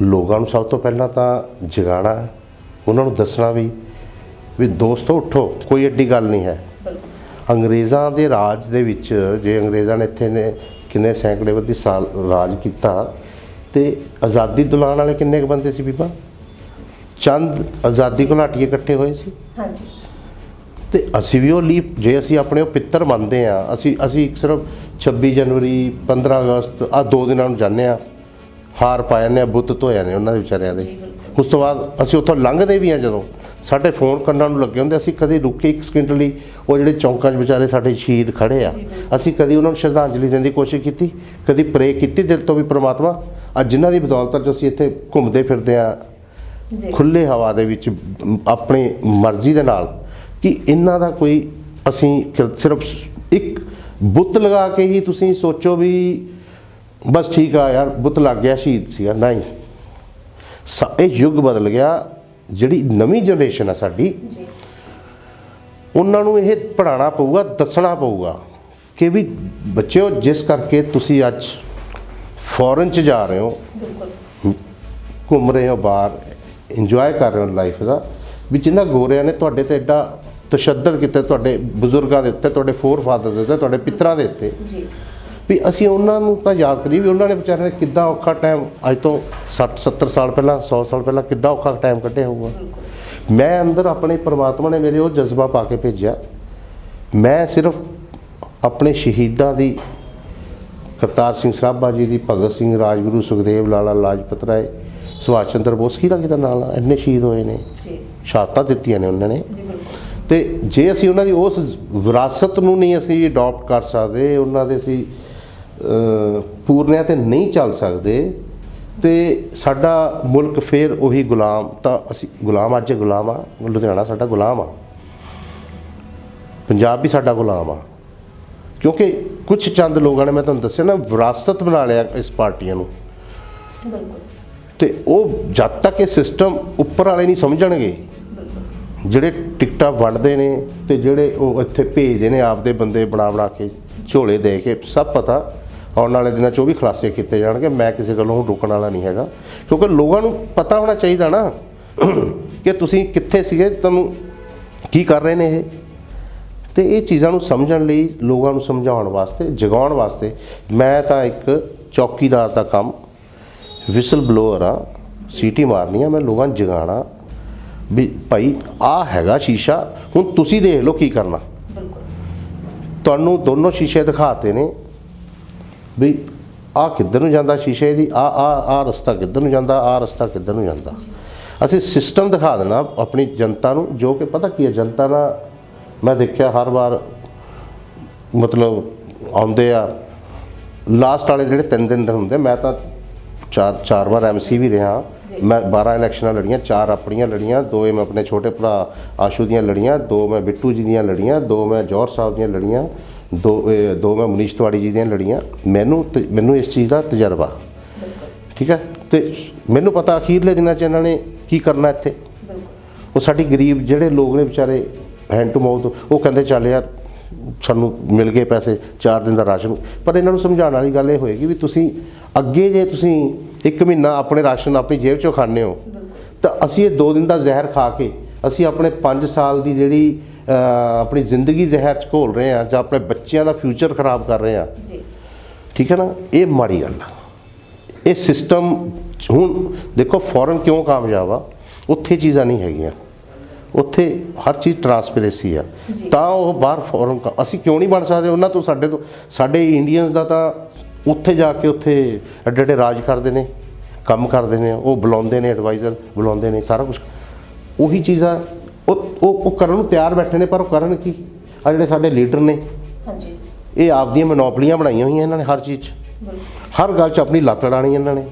ਲੋਕਾਂ ਨੂੰ ਸਭ ਤੋਂ ਪਹਿਲਾਂ ਤਾਂ ਜਗਾਉਣਾ ਹੈ, ਉਹਨਾਂ ਨੂੰ ਦੱਸਣਾ ਵੀ ਵੀ ਦੋਸਤੋ ਉੱਠੋ। ਕੋਈ ਐਡੀ ਗੱਲ ਨਹੀਂ ਹੈ। ਬਿਲਕੁਲ। ਅੰਗਰੇਜ਼ਾਂ ਦੇ ਰਾਜ ਦੇ ਵਿੱਚ ਜੇ ਅੰਗਰੇਜ਼ਾਂ ਨੇ ਇੱਥੇ ਨੇ ਕਿੰਨੇ ਸੈਂਕੜੇ ਬੱਧੀ ਸਾਲ ਰਾਜ ਕੀਤਾ ਤੇ ਆਜ਼ਾਦੀ ਦਿਲਾਉਣ ਵਾਲੇ ਕਿੰਨੇ ਕੁ ਬੰਦੇ ਸੀ ਬੀਬਾ? ਚੰਦ ਆਜ਼ਾਦੀ ਘੁਲਾਟੀਏ ਇਕੱਠੇ ਹੋਏ ਸੀ ਹਾਂਜੀ ਤੇ ਅਸੀਂ ਵੀ ਉਹ ਲੀਪ ਜੇ ਅਸੀਂ ਆਪਣੇ ਉਹ ਪਿੱਤਰ ਮੰਨਦੇ ਆ ਅਸੀਂ ਅਸੀਂ ਸਿਰਫ 26 ਜਨਵਰੀ 15 ਅਗਸਤ ਆ ਦੋ ਦਿਨਾਂ ਨੂੰ ਜਾਂਦੇ ਆ ਹਾਰ ਪਾ ਜਾਂਦੇ ਆ ਬੁੱਤ ਧੋਇਆ ਨੇ ਉਹਨਾਂ ਦੇ ਵਿਚਾਰਿਆਂ ਦੇ। ਉਸ ਤੋਂ ਬਾਅਦ ਅਸੀਂ ਉੱਥੋਂ ਲੰਘਦੇ ਵੀ ਆ ਜਦੋਂ ਸਾਡੇ ਫੋਨ ਕੰਨਾਂ ਨੂੰ ਲੱਗੇ ਹੁੰਦੇ ਅਸੀਂ ਕਦੇ ਰੁਕੇ ਇੱਕ ਸਕਿੰਟ ਲਈ ਉਹ ਜਿਹੜੇ ਚੌਂਕਾਂ 'ਚ ਵਿਚਾਰੇ ਸਾਡੇ ਸ਼ਹੀਦ ਖੜੇ ਆ। ਅਸੀਂ ਕਦੀ ਉਹਨਾਂ ਨੂੰ ਸ਼ਰਧਾਂਜਲੀ ਦੇਣ ਦੀ ਕੋਸ਼ਿਸ਼ ਕੀਤੀ ਕਦੀ ਪ੍ਰੇ ਕੀਤੀ ਦਿਲ ਤੋਂ ਵੀ ਪ੍ਰਮਾਤਮਾ ਅੱਜ ਜਿਨ੍ਹਾਂ ਦੀ ਬਦੌਲਤ ਅੱਜ ਅਸੀਂ ਇੱਥੇ ਘੁੰਮਦੇ ਫਿਰਦੇ ਆ ਖੁੱਲੇ ਹਵਾ ਦੇ ਵਿੱਚ ਆਪਣੀ ਮਰਜ਼ੀ ਦੇ ਨਾਲ ਕਿ ਇਹਨਾਂ ਦਾ ਕੋਈ ਅਸੀਂ ਸਿਰਫ ਇੱਕ ਬੁੱਤ ਲਗਾ ਕੇ ਹੀ ਤੁਸੀਂ ਸੋਚੋ ਵੀ ਬਸ ਠੀਕ ਆ ਯਾਰ ਬੁੱਤ ਲੱਗ ਗਿਆ ਸ਼ਹੀਦ ਸੀਗਾ। ਨਹੀਂ। ਇਹ ਯੁੱਗ ਬਦਲ ਗਿਆ ਜਿਹੜੀ ਨਵੀਂ ਜਨਰੇਸ਼ਨ ਆ ਸਾਡੀ ਜੀ। ਉਹਨਾਂ ਨੂੰ ਇਹ ਪੜਾਉਣਾ ਪਊਗਾ ਦੱਸਣਾ ਪਊਗਾ ਕਿ ਵੀ ਬੱਚਿਓ ਜਿਸ ਕਰਕੇ ਤੁਸੀਂ ਅੱਜ ਫੋਰਨ ਚ ਜਾ ਰਹੇ ਹੋ ਬਿਲਕੁਲ। ਘੁੰਮ ਰਹੇ ਹੋ ਬਾਹਰ ਇੰਜੋਏ ਕਰ ਰਹੇ ਹੋ ਲਾਈਫ ਦਾ ਵੀ ਜਿਨ੍ਹਾਂ ਗੋਰਿਆਂ ਨੇ ਤੁਹਾਡੇ ਤੇ ਐਡਾ ਤਸ਼ੱਦਦ ਕੀਤਾ ਤੁਹਾਡੇ ਬਜ਼ੁਰਗਾਂ ਦੇ ਉੱਤੇ ਤੁਹਾਡੇ ਫੋਰ ਫਾਦਰ ਦੇ ਉੱਤੇ ਤੁਹਾਡੇ ਪਿਤਰਾਂ ਦੇ ਉੱਤੇ ਜੀ। ਵੀ ਅਸੀਂ ਉਹਨਾਂ ਨੂੰ ਤਾਂ ਯਾਦ ਕਰੀਏ ਵੀ ਉਹਨਾਂ ਨੇ ਵਿਚਾਰਿਆਂ ਨੇ ਕਿੱਦਾਂ ਔਖਾ ਟਾਈਮ ਅੱਜ ਤੋਂ 60 70 ਸਾਲ ਪਹਿਲਾਂ 100 ਸਾਲ ਪਹਿਲਾਂ ਕਿੱਦਾਂ ਔਖਾ ਟਾਈਮ ਕੱਢਿਆ ਹੋਊਗਾ। ਮੈਂ ਅੰਦਰ ਆਪਣੇ ਪ੍ਰਮਾਤਮਾ ਨੇ ਮੇਰੇ ਉਹ ਜਜ਼ਬਾ ਪਾ ਕੇ ਭੇਜਿਆ। ਮੈਂ ਸਿਰਫ ਆਪਣੇ ਸ਼ਹੀਦਾਂ ਦੀ ਕਰਤਾਰ ਸਿੰਘ ਸਰਾਭਾ ਜੀ ਦੀ ਭਗਤ ਸਿੰਘ ਰਾਜਗੁਰੂ ਸੁਖਦੇਵ ਲਾਲਾ ਲਾਜਪਤ ਰਾਏ ਸੁਭਾਸ਼ ਚੰਦਰ ਬੋਸ ਕਿਹਦਾ ਕਿਹਦਾ ਨਾਲ? ਇੰਨੇ ਸ਼ਹੀਦ ਹੋਏ ਨੇ। ਜੀ। ਸ਼ਹਾਦਤਾਂ ਦਿੱਤੀਆਂ ਨੇ ਉਹਨਾਂ ਨੇ। ਜੀ ਬਿਲਕੁਲ। ਤੇ ਜੇ ਅਸੀਂ ਉਹਨਾਂ ਦੀ ਉਸ ਵਿਰਾਸਤ ਨੂੰ ਨਹੀਂ ਅਸੀਂ ਅਡਾਪਟ ਕਰ ਸਕਦੇ ਉਹਨਾਂ ਦੇ ਅਸੀਂ ਪੂਰਨਿਆਂ ਤੇ ਨਹੀਂ ਚੱਲ ਸਕਦੇ ਤੇ ਸਾਡਾ ਮੁਲਕ ਫੇਰ ਉਹੀ ਗੁਲਾਮ ਤਾਂ ਅਸੀਂ ਗੁਲਾਮ ਅੱਜ ਗੁਲਾਮ ਆ ਲੁਧਿਆਣਾ ਸਾਡਾ ਗੁਲਾਮ ਆ। ਪੰਜਾਬ ਵੀ ਸਾਡਾ ਗੁਲਾਮ ਆ। ਕਿਉਂਕਿ ਕੁਝ ਚੰਦ ਲੋਕਾਂ ਨੇ ਮੈਂ ਤੁਹਾਨੂੰ ਦੱਸਿਆ ਨਾ ਵਿਰਾਸਤ ਬਣਾ ਲਿਆ ਇਸ ਪਾਰਟੀਆਂ ਨੂੰ। ਬਿਲਕੁਲ। ਤੇ ਉਹ ਜਦ ਤੱਕ ਇਹ ਸਿਸਟਮ ਉੱਪਰ ਵਾਲੇ ਨਹੀਂ ਸਮਝਣਗੇ, ਜਿਹੜੇ ਟਿਕਟਾਂ ਵੰਡਦੇ ਨੇ ਤੇ ਜਿਹੜੇ ਉਹ ਇੱਥੇ ਭੇਜਦੇ ਨੇ ਆਪਦੇ ਬੰਦੇ ਬਣਾ ਬਣਾ ਕੇ ਝੋਲੇ ਦੇ ਕੇ, ਸਭ ਪਤਾ, ਆਉਣ ਵਾਲੇ ਦਿਨਾਂ 'ਚ ਉਹ ਵੀ ਖੁਲਾਸੇ ਕੀਤੇ ਜਾਣਗੇ, ਮੈਂ ਕਿਸੇ ਗੱਲੋਂ ਹੁਣ ਰੁਕਣ ਵਾਲਾ ਨਹੀਂ ਹੈਗਾ। ਕਿਉਂਕਿ ਲੋਕਾਂ ਨੂੰ ਪਤਾ ਹੋਣਾ ਚਾਹੀਦਾ ਨਾ ਕਿ ਤੁਸੀਂ ਕਿੱਥੇ ਸੀਗੇ, ਤੁਹਾਨੂੰ ਕੀ ਕਰ ਰਹੇ ਨੇ ਇਹ। ਤੇ ਇਹ ਚੀਜ਼ਾਂ ਨੂੰ ਸਮਝਣ ਲਈ ਲੋਕਾਂ ਨੂੰ ਸਮਝਾਉਣ ਵਾਸਤੇ, ਜਗਾਉਣ ਵਾਸਤੇ ਮੈਂ ਤਾਂ ਇੱਕ ਚੌਕੀਦਾਰ ਦਾ ਕੰਮ ਵਿਸਲ ਬਲੋਅਰ ਆ, ਸੀਟੀ ਮਾਰਨੀ ਆ, ਮੈਂ ਲੋਕਾਂ ਨੂੰ ਜਗਾਉਣਾ ਵੀ ਭਾਈ ਆ ਹੈਗਾ ਸ਼ੀਸ਼ਾ, ਹੁਣ ਤੁਸੀਂ ਦੇਖ ਲਓ ਕੀ ਕਰਨਾ। ਤੁਹਾਨੂੰ ਦੋਨੋਂ ਸ਼ੀਸ਼ੇ ਦਿਖਾਤੇ ਨੇ ਵੀ ਆ ਕਿੱਧਰ ਨੂੰ ਜਾਂਦਾ ਸ਼ੀਸ਼ੇ ਦੀ ਆ ਆ ਆ ਰਸਤਾ ਕਿੱਧਰ ਨੂੰ ਜਾਂਦਾ ਆ ਰਸਤਾ ਕਿੱਧਰ ਨੂੰ ਜਾਂਦਾ। ਅਸੀਂ ਸਿਸਟਮ ਦਿਖਾ ਦੇਣਾ ਆਪਣੀ ਜਨਤਾ ਨੂੰ, ਜੋ ਕਿ ਪਤਾ ਕੀ ਹੈ, ਜਨਤਾ ਦਾ ਮੈਂ ਦੇਖਿਆ ਹਰ ਵਾਰ ਮਤਲਬ ਆਉਂਦੇ ਆ ਲਾਸਟ ਵਾਲੇ ਜਿਹੜੇ ਤਿੰਨ ਦਿਨ ਹੁੰਦੇ, ਮੈਂ ਤਾਂ ਚਾਰ ਚਾਰ ਵਾਰ ਐਮਸੀ ਵੀ ਰਿਹਾ। ਮੈਂ 12 ਇਲੈਕਸ਼ਨਾਂ ਲੜੀਆਂ ਚਾਰ ਆਪਣੀਆਂ ਲੜੀਆਂ ਦੋ ਮੈਂ ਆਪਣੇ ਛੋਟੇ ਭਰਾ ਆਸ਼ੂ ਦੀਆਂ ਲੜੀਆਂ ਦੋ ਮੈਂ ਬਿੱਟੂ ਜੀ ਦੀਆਂ ਲੜੀਆਂ ਦੋ ਮੈਂ ਜੌਹਰ ਸਾਹਿਬ ਦੀਆਂ ਲੜੀਆਂ ਦੋ ਦੋ ਮੈਂ ਮਨੀਸ਼ ਤਿਵਾੜੀ ਜੀ ਦੀਆਂ ਲੜੀਆਂ। ਮੈਨੂੰ ਮੈਨੂੰ ਇਸ ਚੀਜ਼ ਦਾ ਤਜਰਬਾ। ਠੀਕ ਹੈ? ਤੇ ਮੈਨੂੰ ਪਤਾ ਅਖੀਰਲੇ ਦਿਨਾਂ 'ਚ ਇਹਨਾਂ ਨੇ ਕੀ ਕਰਨਾ ਇੱਥੇ। ਉਹ ਸਾਡੀ ਗਰੀਬ ਜਿਹੜੇ ਲੋਕ ਨੇ ਵਿਚਾਰੇ ਹੈਂਡ ਟੂ ਮਾਊਥ ਉਹ ਕਹਿੰਦੇ ਚੱਲ ਯਾਰ ਸਾਨੂੰ ਮਿਲ ਗਏ ਪੈਸੇ 4 ਦਿਨ ਦਾ ਰਾਸ਼ਨ। ਪਰ ਇਹਨਾਂ ਨੂੰ ਸਮਝਾਉਣ ਵਾਲੀ ਗੱਲ ਇਹ ਹੋਏਗੀ ਵੀ ਤੁਸੀਂ ਅੱਗੇ ਜੇ ਤੁਸੀਂ ਇੱਕ ਮਹੀਨਾ ਆਪਣੇ ਰਾਸ਼ਨ ਆਪਣੀ ਜੇਬ 'ਚੋਂ ਖਾਂਦੇ ਹੋ ਤਾਂ ਅਸੀਂ ਇਹ 2 ਦਿਨ ਦਾ ਜ਼ਹਿਰ ਖਾ ਕੇ ਅਸੀਂ ਆਪਣੇ 5 ਸਾਲ ਦੀ ਜਿਹੜੀ ਆਪਣੀ ਜ਼ਿੰਦਗੀ ਜ਼ਹਿਰ 'ਚ ਘੋਲ ਰਹੇ ਆ ਜਾਂ ਆਪਣੇ ਬੱਚਿਆਂ ਦਾ ਫਿਊਚਰ ਖਰਾਬ ਕਰ ਰਹੇ ਆ ਜੀ। ਠੀਕ ਹੈ ਨਾ? ਇਹ ਮਾੜੀ ਗੱਲ ਆ। ਇਹ ਸਿਸਟਮ ਹੁਣ ਦੇਖੋ ਫੋਰਨ ਕਿਉਂ ਕਾਮਯਾਬ ਆ? ਉੱਥੇ ਚੀਜ਼ਾਂ ਨਹੀਂ ਹੈਗੀਆਂ। ਉੱਥੇ ਹਰ ਚੀਜ਼ ਟਰਾਂਸਪੇਰੈਂਸੀ ਆ। ਤਾਂ ਉਹ ਬਾਹਰ ਫੋਰਨ ਅਸੀਂ ਕਿਉਂ ਨਹੀਂ ਬਣ ਸਕਦੇ? ਉਹਨਾਂ ਤੋਂ ਸਾਡੇ ਤੋਂ ਸਾਡੇ ਇੰਡੀਅਨਸ ਦਾ ਤਾਂ ਉੱਥੇ ਜਾ ਕੇ ਉੱਥੇ ਐਡੇ ਐਡੇ ਰਾਜ ਕਰਦੇ ਨੇ ਕੰਮ ਕਰਦੇ ਨੇ ਉਹ ਬੁਲਾਉਂਦੇ ਨੇ ਐਡਵਾਈਜ਼ਰ ਬੁਲਾਉਂਦੇ ਨੇ ਸਾਰਾ ਕੁਝ ਉਹੀ ਚੀਜ਼ਾਂ ਉਹ ਉਹ ਉਹ ਕਰਨ ਨੂੰ ਤਿਆਰ ਬੈਠੇ ਨੇ ਪਰ ਉਹ ਕਰਨ ਕੀ? ਆ ਜਿਹੜੇ ਸਾਡੇ ਲੀਡਰ ਨੇ ਹਾਂਜੀ। ਇਹ ਆਪਦੀਆਂ ਮਨੋਪਲੀਆਂ ਬਣਾਈਆਂ ਹੋਈਆਂ ਇਹਨਾਂ ਨੇ ਹਰ ਚੀਜ਼ 'ਚ। ਹਰ ਗੱਲ 'ਚ ਆਪਣੀ ਲੱਤ ਅੜਾਣੀ ਇਹਨਾਂ ਨੇ।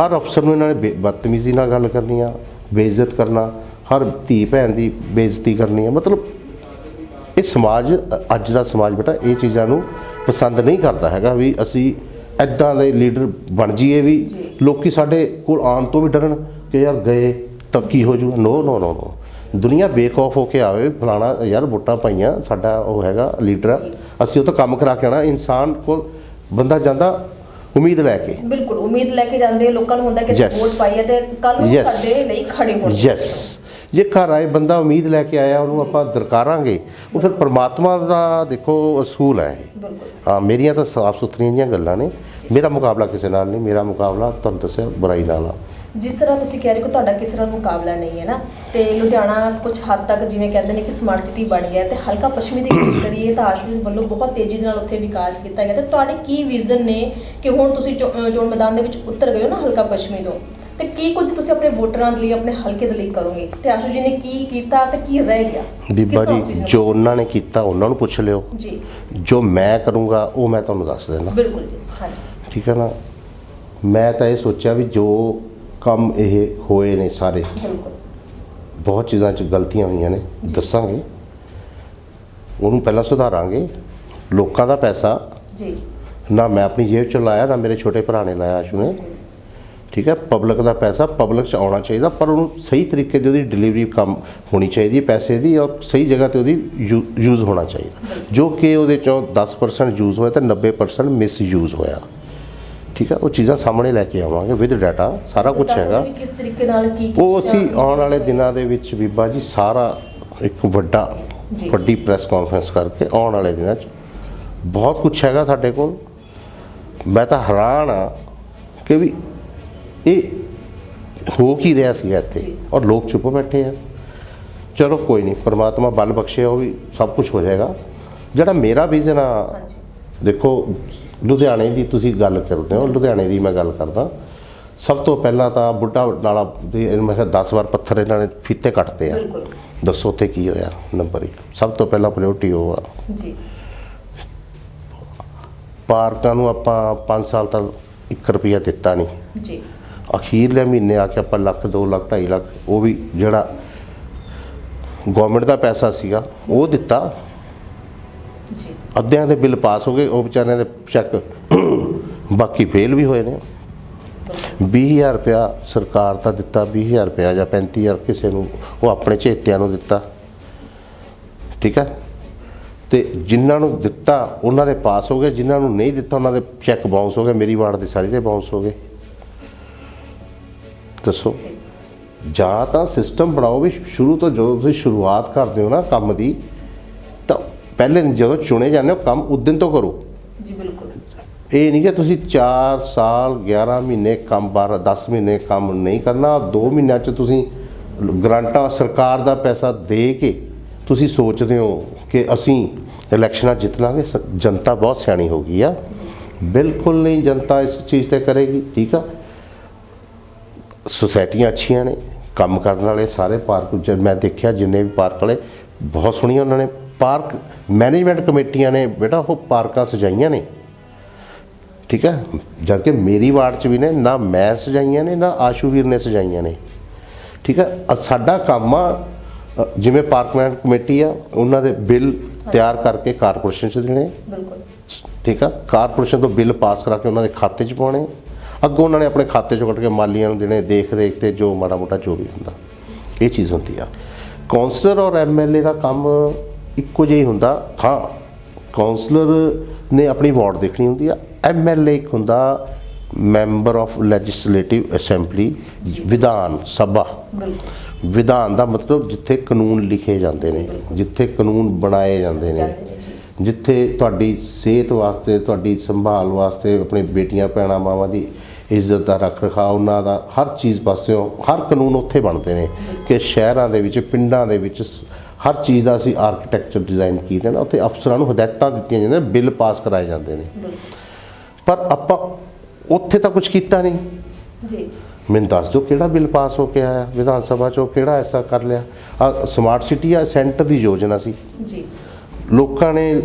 ਹਰ ਅਫਸਰ ਨੂੰ ਇਹਨਾਂ ਨੇ ਬਦਤਮੀਜ਼ੀ ਨਾਲ ਗੱਲ ਕਰਨੀ ਆ ਬੇਇੱਜ਼ਤ ਕਰਨਾ। ਹਰ ਧੀ ਭੈਣ ਦੀ ਬੇਇੱਜ਼ਤੀ ਕਰਨੀ ਆ ਮਤਲਬ ਇਹ ਸਮਾਜ ਅੱਜ ਦਾ ਸਮਾਜ ਬੇਟਾ ਇਹ ਚੀਜ਼ਾਂ ਨੂੰ ਪਸੰਦ ਨਹੀਂ ਕਰਦਾ ਹੈਗਾ ਵੀ ਅਸੀਂ ਐਦਾਂ ਦੇ ਲੀਡਰ ਬਣ ਜਾਈਏ ਵੀ ਜੀ। ਲੋਕੀ ਸਾਡੇ ਕੋਲ ਆਉਣ ਤੋਂ ਵੀ ਡਰਨ ਕਿ ਯਾਰ ਗਏ ਤਾਂ ਕੀ ਹੋ ਜੂਗਾ ਨੋ ਨੋ ਨੋ ਨੋ ਦੁਨੀਆ ਬੇਖੌਫ ਹੋ ਕੇ ਆਵੇ ਫਲਾਣਾ ਯਾਰ ਵੋਟਾਂ ਪਾਈਆਂ ਸਾਡਾ ਉਹ ਹੈਗਾ ਲੀਡਰ ਅਸੀਂ ਉਹ ਤੋਂ ਕੰਮ ਕਰਾ ਕੇ ਆਣਾ ਇਨਸਾਨ ਕੋਲ ਬੰਦਾ ਜਾਂਦਾ ਉਮੀਦ ਲੈ ਕੇ। ਬਿਲਕੁਲ ਉਮੀਦ ਲੈ ਕੇ ਜਾਂਦੇ ਲੋਕਾਂ ਨੂੰ ਹੁੰਦਾ ਕਿ. ਵੋਟ ਪਾਈਏ ਤੇ ਕੱਲ ਨੂੰ. ਸਾਡੇ ਲਈ ਖੜੇ ਹੋਣ। ਯੈਸ ਜੇ ਘਰ ਆਏ ਬੰਦਾ ਉਮੀਦ ਲੈ ਕੇ ਆਇਆ ਉਹਨੂੰ ਆਪਾਂ ਦਰਕਾਰਾਂਗੇ। ਉਹ ਫਿਰ ਪ੍ਰਮਾਤਮਾ ਦਾ ਦੇਖੋ ਅਸੂਲ ਹੈ ਹਾਂ ਮੇਰੀਆਂ ਤਾਂ ਸਾਫ਼ ਸੁਥਰੀਆਂ ਜਿਹੀਆਂ ਗੱਲਾਂ ਨੇ। ਮੇਰਾ ਮੁਕਾਬਲਾ ਕਿਸੇ ਨਾਲ ਨਹੀਂ ਮੇਰਾ ਮੁਕਾਬਲਾ ਤੁਹਾਨੂੰ ਦੱਸਿਆ ਬੁਰਾਈ ਨਾਲ ਆ। ਜਿਸ ਤਰ੍ਹਾਂ ਤੁਸੀਂ ਕਹਿ ਰਹੇ ਹੋ ਤੁਹਾਡਾ ਕਿਸੇ ਨਾਲ ਮੁਕਾਬਲਾ ਨਹੀਂ ਹੈ ਨਾ ਤੇ ਲੁਧਿਆਣਾ ਕੁਝ ਹੱਦ ਤੱਕ ਜਿਵੇਂ ਕਹਿੰਦੇ ਨੇ ਕਿ ਸਮਾਰਟ ਸਿਟੀ ਬਣ ਗਿਆ ਤੇ ਹਲਕਾ ਪੱਛਮੀ ਦੀ ਗੱਲ ਕਰੀਏ ਤਾਂ ਆਸ਼ੂਸ਼ ਵੱਲੋਂ ਬਹੁਤ ਤੇਜ਼ੀ ਨਾਲ ਉੱਥੇ ਵਿਕਾਸ ਕੀਤਾ ਗਿਆ। ਤੇ ਤੁਹਾਡੇ ਕੀ ਵਿਜ਼ਨ ਨੇ ਕਿ ਹੁਣ ਤੁਸੀਂ ਚੋਣ ਮੈਦਾਨ ਦੇ ਵਿੱਚ ਉਤਰ ਗਏ ਹੋ ਨਾ ਹਲਕਾ ਪੱਛਮੀ ਤੋਂ? ਤੇ ਕੀ ਕੁਝ ਤੁਸੀਂ ਆਪਣੇ ਵੋਟਰਾਂ ਦੇ ਲਈ ਆਪਣੇ ਹਲਕੇ ਦੇ ਲਈ ਕਰੋਗੇ? ਤੇ ਆਸ਼ੂ ਜੀ ਨੇ ਕੀ ਕੀਤਾ ਤੇ ਕੀ ਰਹਿ ਗਿਆ? ਬੀਬਾ ਕਿਸ ਤਰ੍ਹਾਂ ਉਸ ਜੀ ਚੀਜ਼ ਜੋ ਉਹਨਾਂ ਨੇ ਕੀਤਾ ਉਹਨਾਂ ਨੂੰ ਪੁੱਛ ਲਿਓ। ਜੀ। ਜੋ ਮੈਂ ਕਰੂੰਗਾ ਉਹ ਮੈਂ ਤੁਹਾਨੂੰ ਦੱਸ ਦੇਣਾ। ਬਿਲਕੁਲ ਜੀ ਹਾਂਜੀ। ਠੀਕ ਹੈ ਨਾ? ਮੈਂ ਤਾਂ ਇਹ ਸੋਚਿਆ ਵੀ ਜੋ ਕੰਮ ਇਹ ਹੋਏ ਨੇ ਸਾਰੇ ਬਿਲਕੁਲ। ਬਹੁਤ ਚੀਜ਼ਾਂ 'ਚ ਗਲਤੀਆਂ ਹੋਈਆਂ ਨੇ ਦੱਸਾਂਗੇ। ਉਹਨੂੰ ਪਹਿਲਾਂ ਸੁਧਾਰਾਂਗੇ। ਲੋਕਾਂ ਦਾ ਪੈਸਾ। ਜੀ। ਨਾ ਮੈਂ ਆਪਣੀ ਜੇਬ 'ਚ ਲਾਇਆ ਨਾ ਮੇਰੇ ਛੋਟੇ ਭਰਾ ਨੇ ਲਾਇਆ ਆਸ਼ੂ ਨੇ। ਠੀਕ ਹੈ ਪਬਲਿਕ ਦਾ ਪੈਸਾ ਪਬਲਿਕ 'ਚ ਆਉਣਾ ਚਾਹੀਦਾ ਪਰ ਉਹਨੂੰ ਸਹੀ ਤਰੀਕੇ ਦੀ ਉਹਦੀ ਡਿਲੀਵਰੀ ਕੰਮ ਹੋਣੀ ਚਾਹੀਦੀ ਹੈ ਪੈਸੇ ਦੀ ਔਰ ਸਹੀ ਜਗ੍ਹਾ ਤੇ ਉਹਦੀ ਯੂਜ਼ ਹੋਣਾ ਚਾਹੀਦਾ। ਜੋ ਕਿ ਉਹਦੇ ਚੋਂ 10% ਯੂਜ਼ ਹੋਇਆ ਤਾਂ 90% ਮਿਸ ਯੂਜ਼ ਹੋਇਆ। ਠੀਕ ਹੈ ਉਹ ਚੀਜ਼ਾਂ ਸਾਹਮਣੇ ਲੈ ਕੇ ਆਵਾਂਗੇ ਵਿਦ ਡਾਟਾ ਸਾਰਾ ਕੁਝ ਹੈਗਾ। ਕਿਸ ਤਰੀਕੇ ਨਾਲ ਕੀ ਕੀ ਉਹ ਅਸੀਂ ਆਉਣ ਵਾਲੇ ਦਿਨਾਂ ਦੇ ਵਿੱਚ ਬੀਬਾ ਜੀ ਸਾਰਾ ਇੱਕ ਵੱਡਾ। ਵੱਡੀ ਪ੍ਰੈਸ ਕਾਨਫਰੰਸ ਕਰਕੇ ਆਉਣ ਵਾਲੇ ਦਿਨਾਂ 'ਚ ਬਹੁਤ ਕੁਝ ਹੈਗਾ ਸਾਡੇ ਕੋਲ। ਮੈਂ ਤਾਂ ਹੈਰਾਨ ਆ ਕਿ ਵੀ ਇਹ ਹੋ ਕੀ ਰਿਹਾ ਸੀਗਾ ਇੱਥੇ। ਔਰ ਲੋਕ ਚੁੱਪ ਬੈਠੇ ਆ। ਚਲੋ ਕੋਈ ਨਹੀਂ ਪਰਮਾਤਮਾ ਬਲ ਬਖਸ਼ੇ ਉਹ ਵੀ ਸਭ ਕੁਝ ਹੋ ਜਾਏਗਾ। ਜਿਹੜਾ ਮੇਰਾ ਵਿਜ਼ਨ ਆ ਦੇਖੋ ਲੁਧਿਆਣੇ ਦੀ ਤੁਸੀਂ ਗੱਲ ਕਰਦੇ ਹੋ ਲੁਧਿਆਣੇ ਦੀ ਮੈਂ ਗੱਲ ਕਰਦਾ। ਸਭ ਤੋਂ ਪਹਿਲਾਂ ਤਾਂ ਬੁੱਢਾ ਨਾਲਾ ਦੇ ਮੈਂ ਕਿਹਾ 10 ਵਾਰ ਪੱਥਰ ਇਹਨਾਂ ਨੇ ਫੀਤੇ ਕੱਟਦੇ ਆ। ਦੱਸੋ ਉੱਥੇ ਕੀ ਹੋਇਆ ਨੰਬਰ 1 ਸਭ ਤੋਂ ਪਹਿਲਾਂ ਪ੍ਰਾਇੋਰਟੀ ਉਹ ਆ। ਜੀ। ਪਾਰਕਾਂ ਨੂੰ ਆਪਾਂ 5 ਸਾਲ ਤੱਕ 1 ਰੁਪਿਆ ਦਿੱਤਾ ਨਹੀਂ। ਜੀ। ਅਖੀਰਲੇ ਮਹੀਨੇ ਆ ਕੇ ਆਪਾਂ ਲੱਖ 2 ਲੱਖ 2.5 ਲੱਖ ਉਹ ਵੀ ਜਿਹੜਾ ਗਵਰਨਮੈਂਟ ਦਾ ਪੈਸਾ ਸੀਗਾ ਉਹ ਦਿੱਤਾ। ਜੀ। ਅੱਧਿਆਂ ਦੇ ਬਿੱਲ ਪਾਸ ਹੋ ਗਏ ਉਹ ਵਿਚਾਰਿਆਂ ਦੇ ਚੈੱਕ ਬਾਕੀ ਫੇਲ ਵੀ ਹੋਏ ਨੇ। 20000 ਰੁਪਇਆ ਸਰਕਾਰ ਦਾ ਦਿੱਤਾ 20000 ਰੁਪਇਆ ਜਾਂ 35000 ਕਿਸੇ ਨੂੰ ਉਹ ਆਪਣੇ ਚੇਤਿਆਂ ਨੂੰ ਦਿੱਤਾ। ਠੀਕ ਹੈ? ਤੇ ਜਿਨ੍ਹਾਂ ਨੂੰ ਦਿੱਤਾ ਉਹਨਾਂ ਦੇ ਪਾਸ ਹੋ ਗਏ ਜਿਨ੍ਹਾਂ ਨੂੰ ਨਹੀਂ ਦਿੱਤਾ ਉਹਨਾਂ ਦੇ ਚੈੱਕ ਬਾਉਂਸ ਹੋ ਗਏ ਮੇਰੀ ਵਾਰਡ ਦੇ ਸਾਰੀ ਦੇ ਬਾਉਂਸ ਹੋ ਗਏ। ਦੱਸੋ। ਜਾਂ ਤਾਂ ਸਿਸਟਮ ਬਣਾਓ ਵੀ ਸ਼ੁਰੂ ਤੋਂ ਜਦੋਂ ਤੁਸੀਂ ਸ਼ੁਰੂਆਤ ਕਰਦੇ ਹੋ ਨਾ ਕੰਮ ਦੀ ਤਾਂ ਪਹਿਲੇ ਦਿਨ ਜਦੋਂ ਚੁਣੇ ਜਾਂਦੇ ਹੋ ਕੰਮ ਉਸ ਦਿਨ ਤੋਂ ਕਰੋ। ਜੀ ਬਿਲਕੁਲ। ਇਹ ਨਹੀਂ ਕਿ ਤੁਸੀਂ 4 ਸਾਲ 11 ਮਹੀਨੇ ਕੰਮ 12 10 ਮਹੀਨੇ ਕੰਮ ਨਹੀਂ ਕਰਨਾ 2 ਮਹੀਨਿਆਂ 'ਚ ਤੁਸੀਂ ਗਰੰਟਾਂ ਸਰਕਾਰ ਦਾ ਪੈਸਾ ਦੇ ਕੇ ਤੁਸੀਂ ਸੋਚਦੇ ਹੋ ਕਿ ਅਸੀਂ ਇਲੈਕਸ਼ਨਾਂ ਜਿੱਤ ਲਾਂਗੇ। ਸ- ਜਨਤਾ ਬਹੁਤ ਸਿਆਣੀ ਹੋ ਗਈ ਆ। ਬਿਲਕੁਲ ਨਹੀਂ ਜਨਤਾ ਇਸ ਚੀਜ਼ ਤੇ ਕਰੇਗੀ ਠੀਕ ਆ? ਸੁਸਾਇਟੀਆਂ ਅੱਛੀਆਂ ਨੇ ਕੰਮ ਕਰਨ ਵਾਲੇ ਸਾਰੇ ਪਾਰਕ ਜ- ਮੈਂ ਦੇਖਿਆ ਜਿੰਨੇ ਵੀ ਪਾਰਕ ਵਾਲੇ ਬਹੁਤ ਸੋਹਣੀਆਂ ਉਹਨਾਂ ਨੇ। ਪਾਰਕ ਮੈਨੇਜਮੈਂਟ ਕਮੇਟੀਆਂ ਨੇ ਬੇਟਾ ਉਹ ਪਾਰਕਾਂ ਸਜਾਈਆਂ ਨੇ। ਠੀਕ ਹੈ? ਜਦ ਕਿ ਮੇਰੀ ਵਾਰਡ 'ਚ ਵੀ ਨੇ ਨਾ ਮੈਂ ਸਜਾਈਆਂ ਨੇ ਨਾ ਆਸ਼ੂ ਵੀਰ ਨੇ ਸਜਾਈਆਂ ਨੇ। ਠੀਕ ਹੈ? ਸਾਡਾ ਕੰਮ ਆ ਜਿਵੇਂ ਪਾਰਕਮੈਂਟ ਕਮੇਟੀ ਆ ਉਹਨਾਂ ਦੇ ਬਿੱਲ ਤਿਆਰ ਕਰਕੇ ਕਾਰਪੋਰੇਸ਼ਨ 'ਚ ਦੇਣੇ। ਬਿਲਕੁਲ। ਠੀਕ ਆ? ਕਾਰਪੋਰੇਸ਼ਨ ਤੋਂ ਬਿੱਲ ਪਾਸ ਕਰਾ ਕੇ ਉਹਨਾਂ ਦੇ ਖਾਤੇ 'ਚ ਪਾਉਣੇ। ਅੱਗੋਂ ਉਹਨਾਂ ਨੇ ਆਪਣੇ ਖਾਤੇ 'ਚੋਂ ਕੱਢ ਕੇ ਮਾਲੀਆਂ ਨੂੰ ਦੇਣੇ ਦੇਖ ਦੇਖ ਤੇ ਜੋ ਮਾੜਾ ਮੋਟਾ ਜੋ ਵੀ ਹੁੰਦਾ ਇਹ ਚੀਜ਼ ਹੁੰਦੀ ਆ। ਕਾਉਂਸਲਰ ਔਰ ਐਮਐਲਏ ਦਾ ਕੰਮ ਇੱਕੋ ਜਿਹਾ ਹੀ ਹੁੰਦਾ। ਹਾਂ ਕਾਉਂਸਲਰ ਨੇ ਆਪਣੀ ਵਾਰਡ ਦੇਖਣੀ ਹੁੰਦੀ ਆ। ਐਮਐਲਏ ਇੱਕ ਹੁੰਦਾ member of legislative assembly Vidhan Sabha. ਵਿਧਾਨ ਦਾ ਮਤਲਬ ਜਿੱਥੇ ਕਾਨੂੰਨ ਲਿਖੇ ਜਾਂਦੇ ਨੇ ਜਿੱਥੇ ਕਾਨੂੰਨ ਬਣਾਏ ਜਾਂਦੇ ਨੇ। ਜਿੱਥੇ ਤੁਹਾਡੀ ਸਿਹਤ ਵਾਸਤੇ ਤੁਹਾਡੀ ਸੰਭਾਲ ਵਾਸਤੇ ਆਪਣੇ ਬੇਟੀਆਂ ਭੈਣਾਂ ਮਾਵਾਂ ਦੀ ਇੱਜ਼ਤ ਦਾ ਰੱਖ ਰਖਾਅ ਉਹਨਾਂ ਦਾ ਹਰ ਚੀਜ਼ ਪਾਸਿਓਂ ਹਰ ਕਾਨੂੰਨ ਉੱਥੇ ਬਣਦੇ ਨੇ ਕਿ ਸ਼ਹਿਰਾਂ ਦੇ ਵਿੱਚ ਪਿੰਡਾਂ ਦੇ ਵਿੱਚ ਹਰ ਚੀਜ਼ ਦਾ ਅਸੀਂ ਆਰਕੀਟੈਕਚਰ ਡਿਜ਼ਾਈਨ ਕੀਤੇ ਨੇ ਉੱਥੇ ਅਫਸਰਾਂ ਨੂੰ ਹਦਾਇਤਾਂ ਦਿੱਤੀਆਂ ਜਾਂਦੀਆਂ ਨੇ ਬਿੱਲ ਪਾਸ ਕਰਾਏ ਜਾਂਦੇ ਨੇ। ਪਰ ਆਪਾਂ ਉੱਥੇ ਤਾਂ ਕੁਝ ਕੀਤਾ ਨਹੀਂ। ਜੀ। ਮੈਨੂੰ ਦੱਸ ਦਿਓ ਕਿਹੜਾ ਬਿੱਲ ਪਾਸ ਹੋ ਕੇ ਆਇਆ ਵਿਧਾਨ ਸਭਾ ਚੋਂ ਕਿਹੜਾ ਐਸਾ ਕਰ ਲਿਆ? ਆ ਸਮਾਰਟ ਸਿਟੀ ਆ ਸੈਂਟਰ ਦੀ ਯੋਜਨਾ ਸੀ। ਜੀ। ਲੋਕਾਂ ਨੇ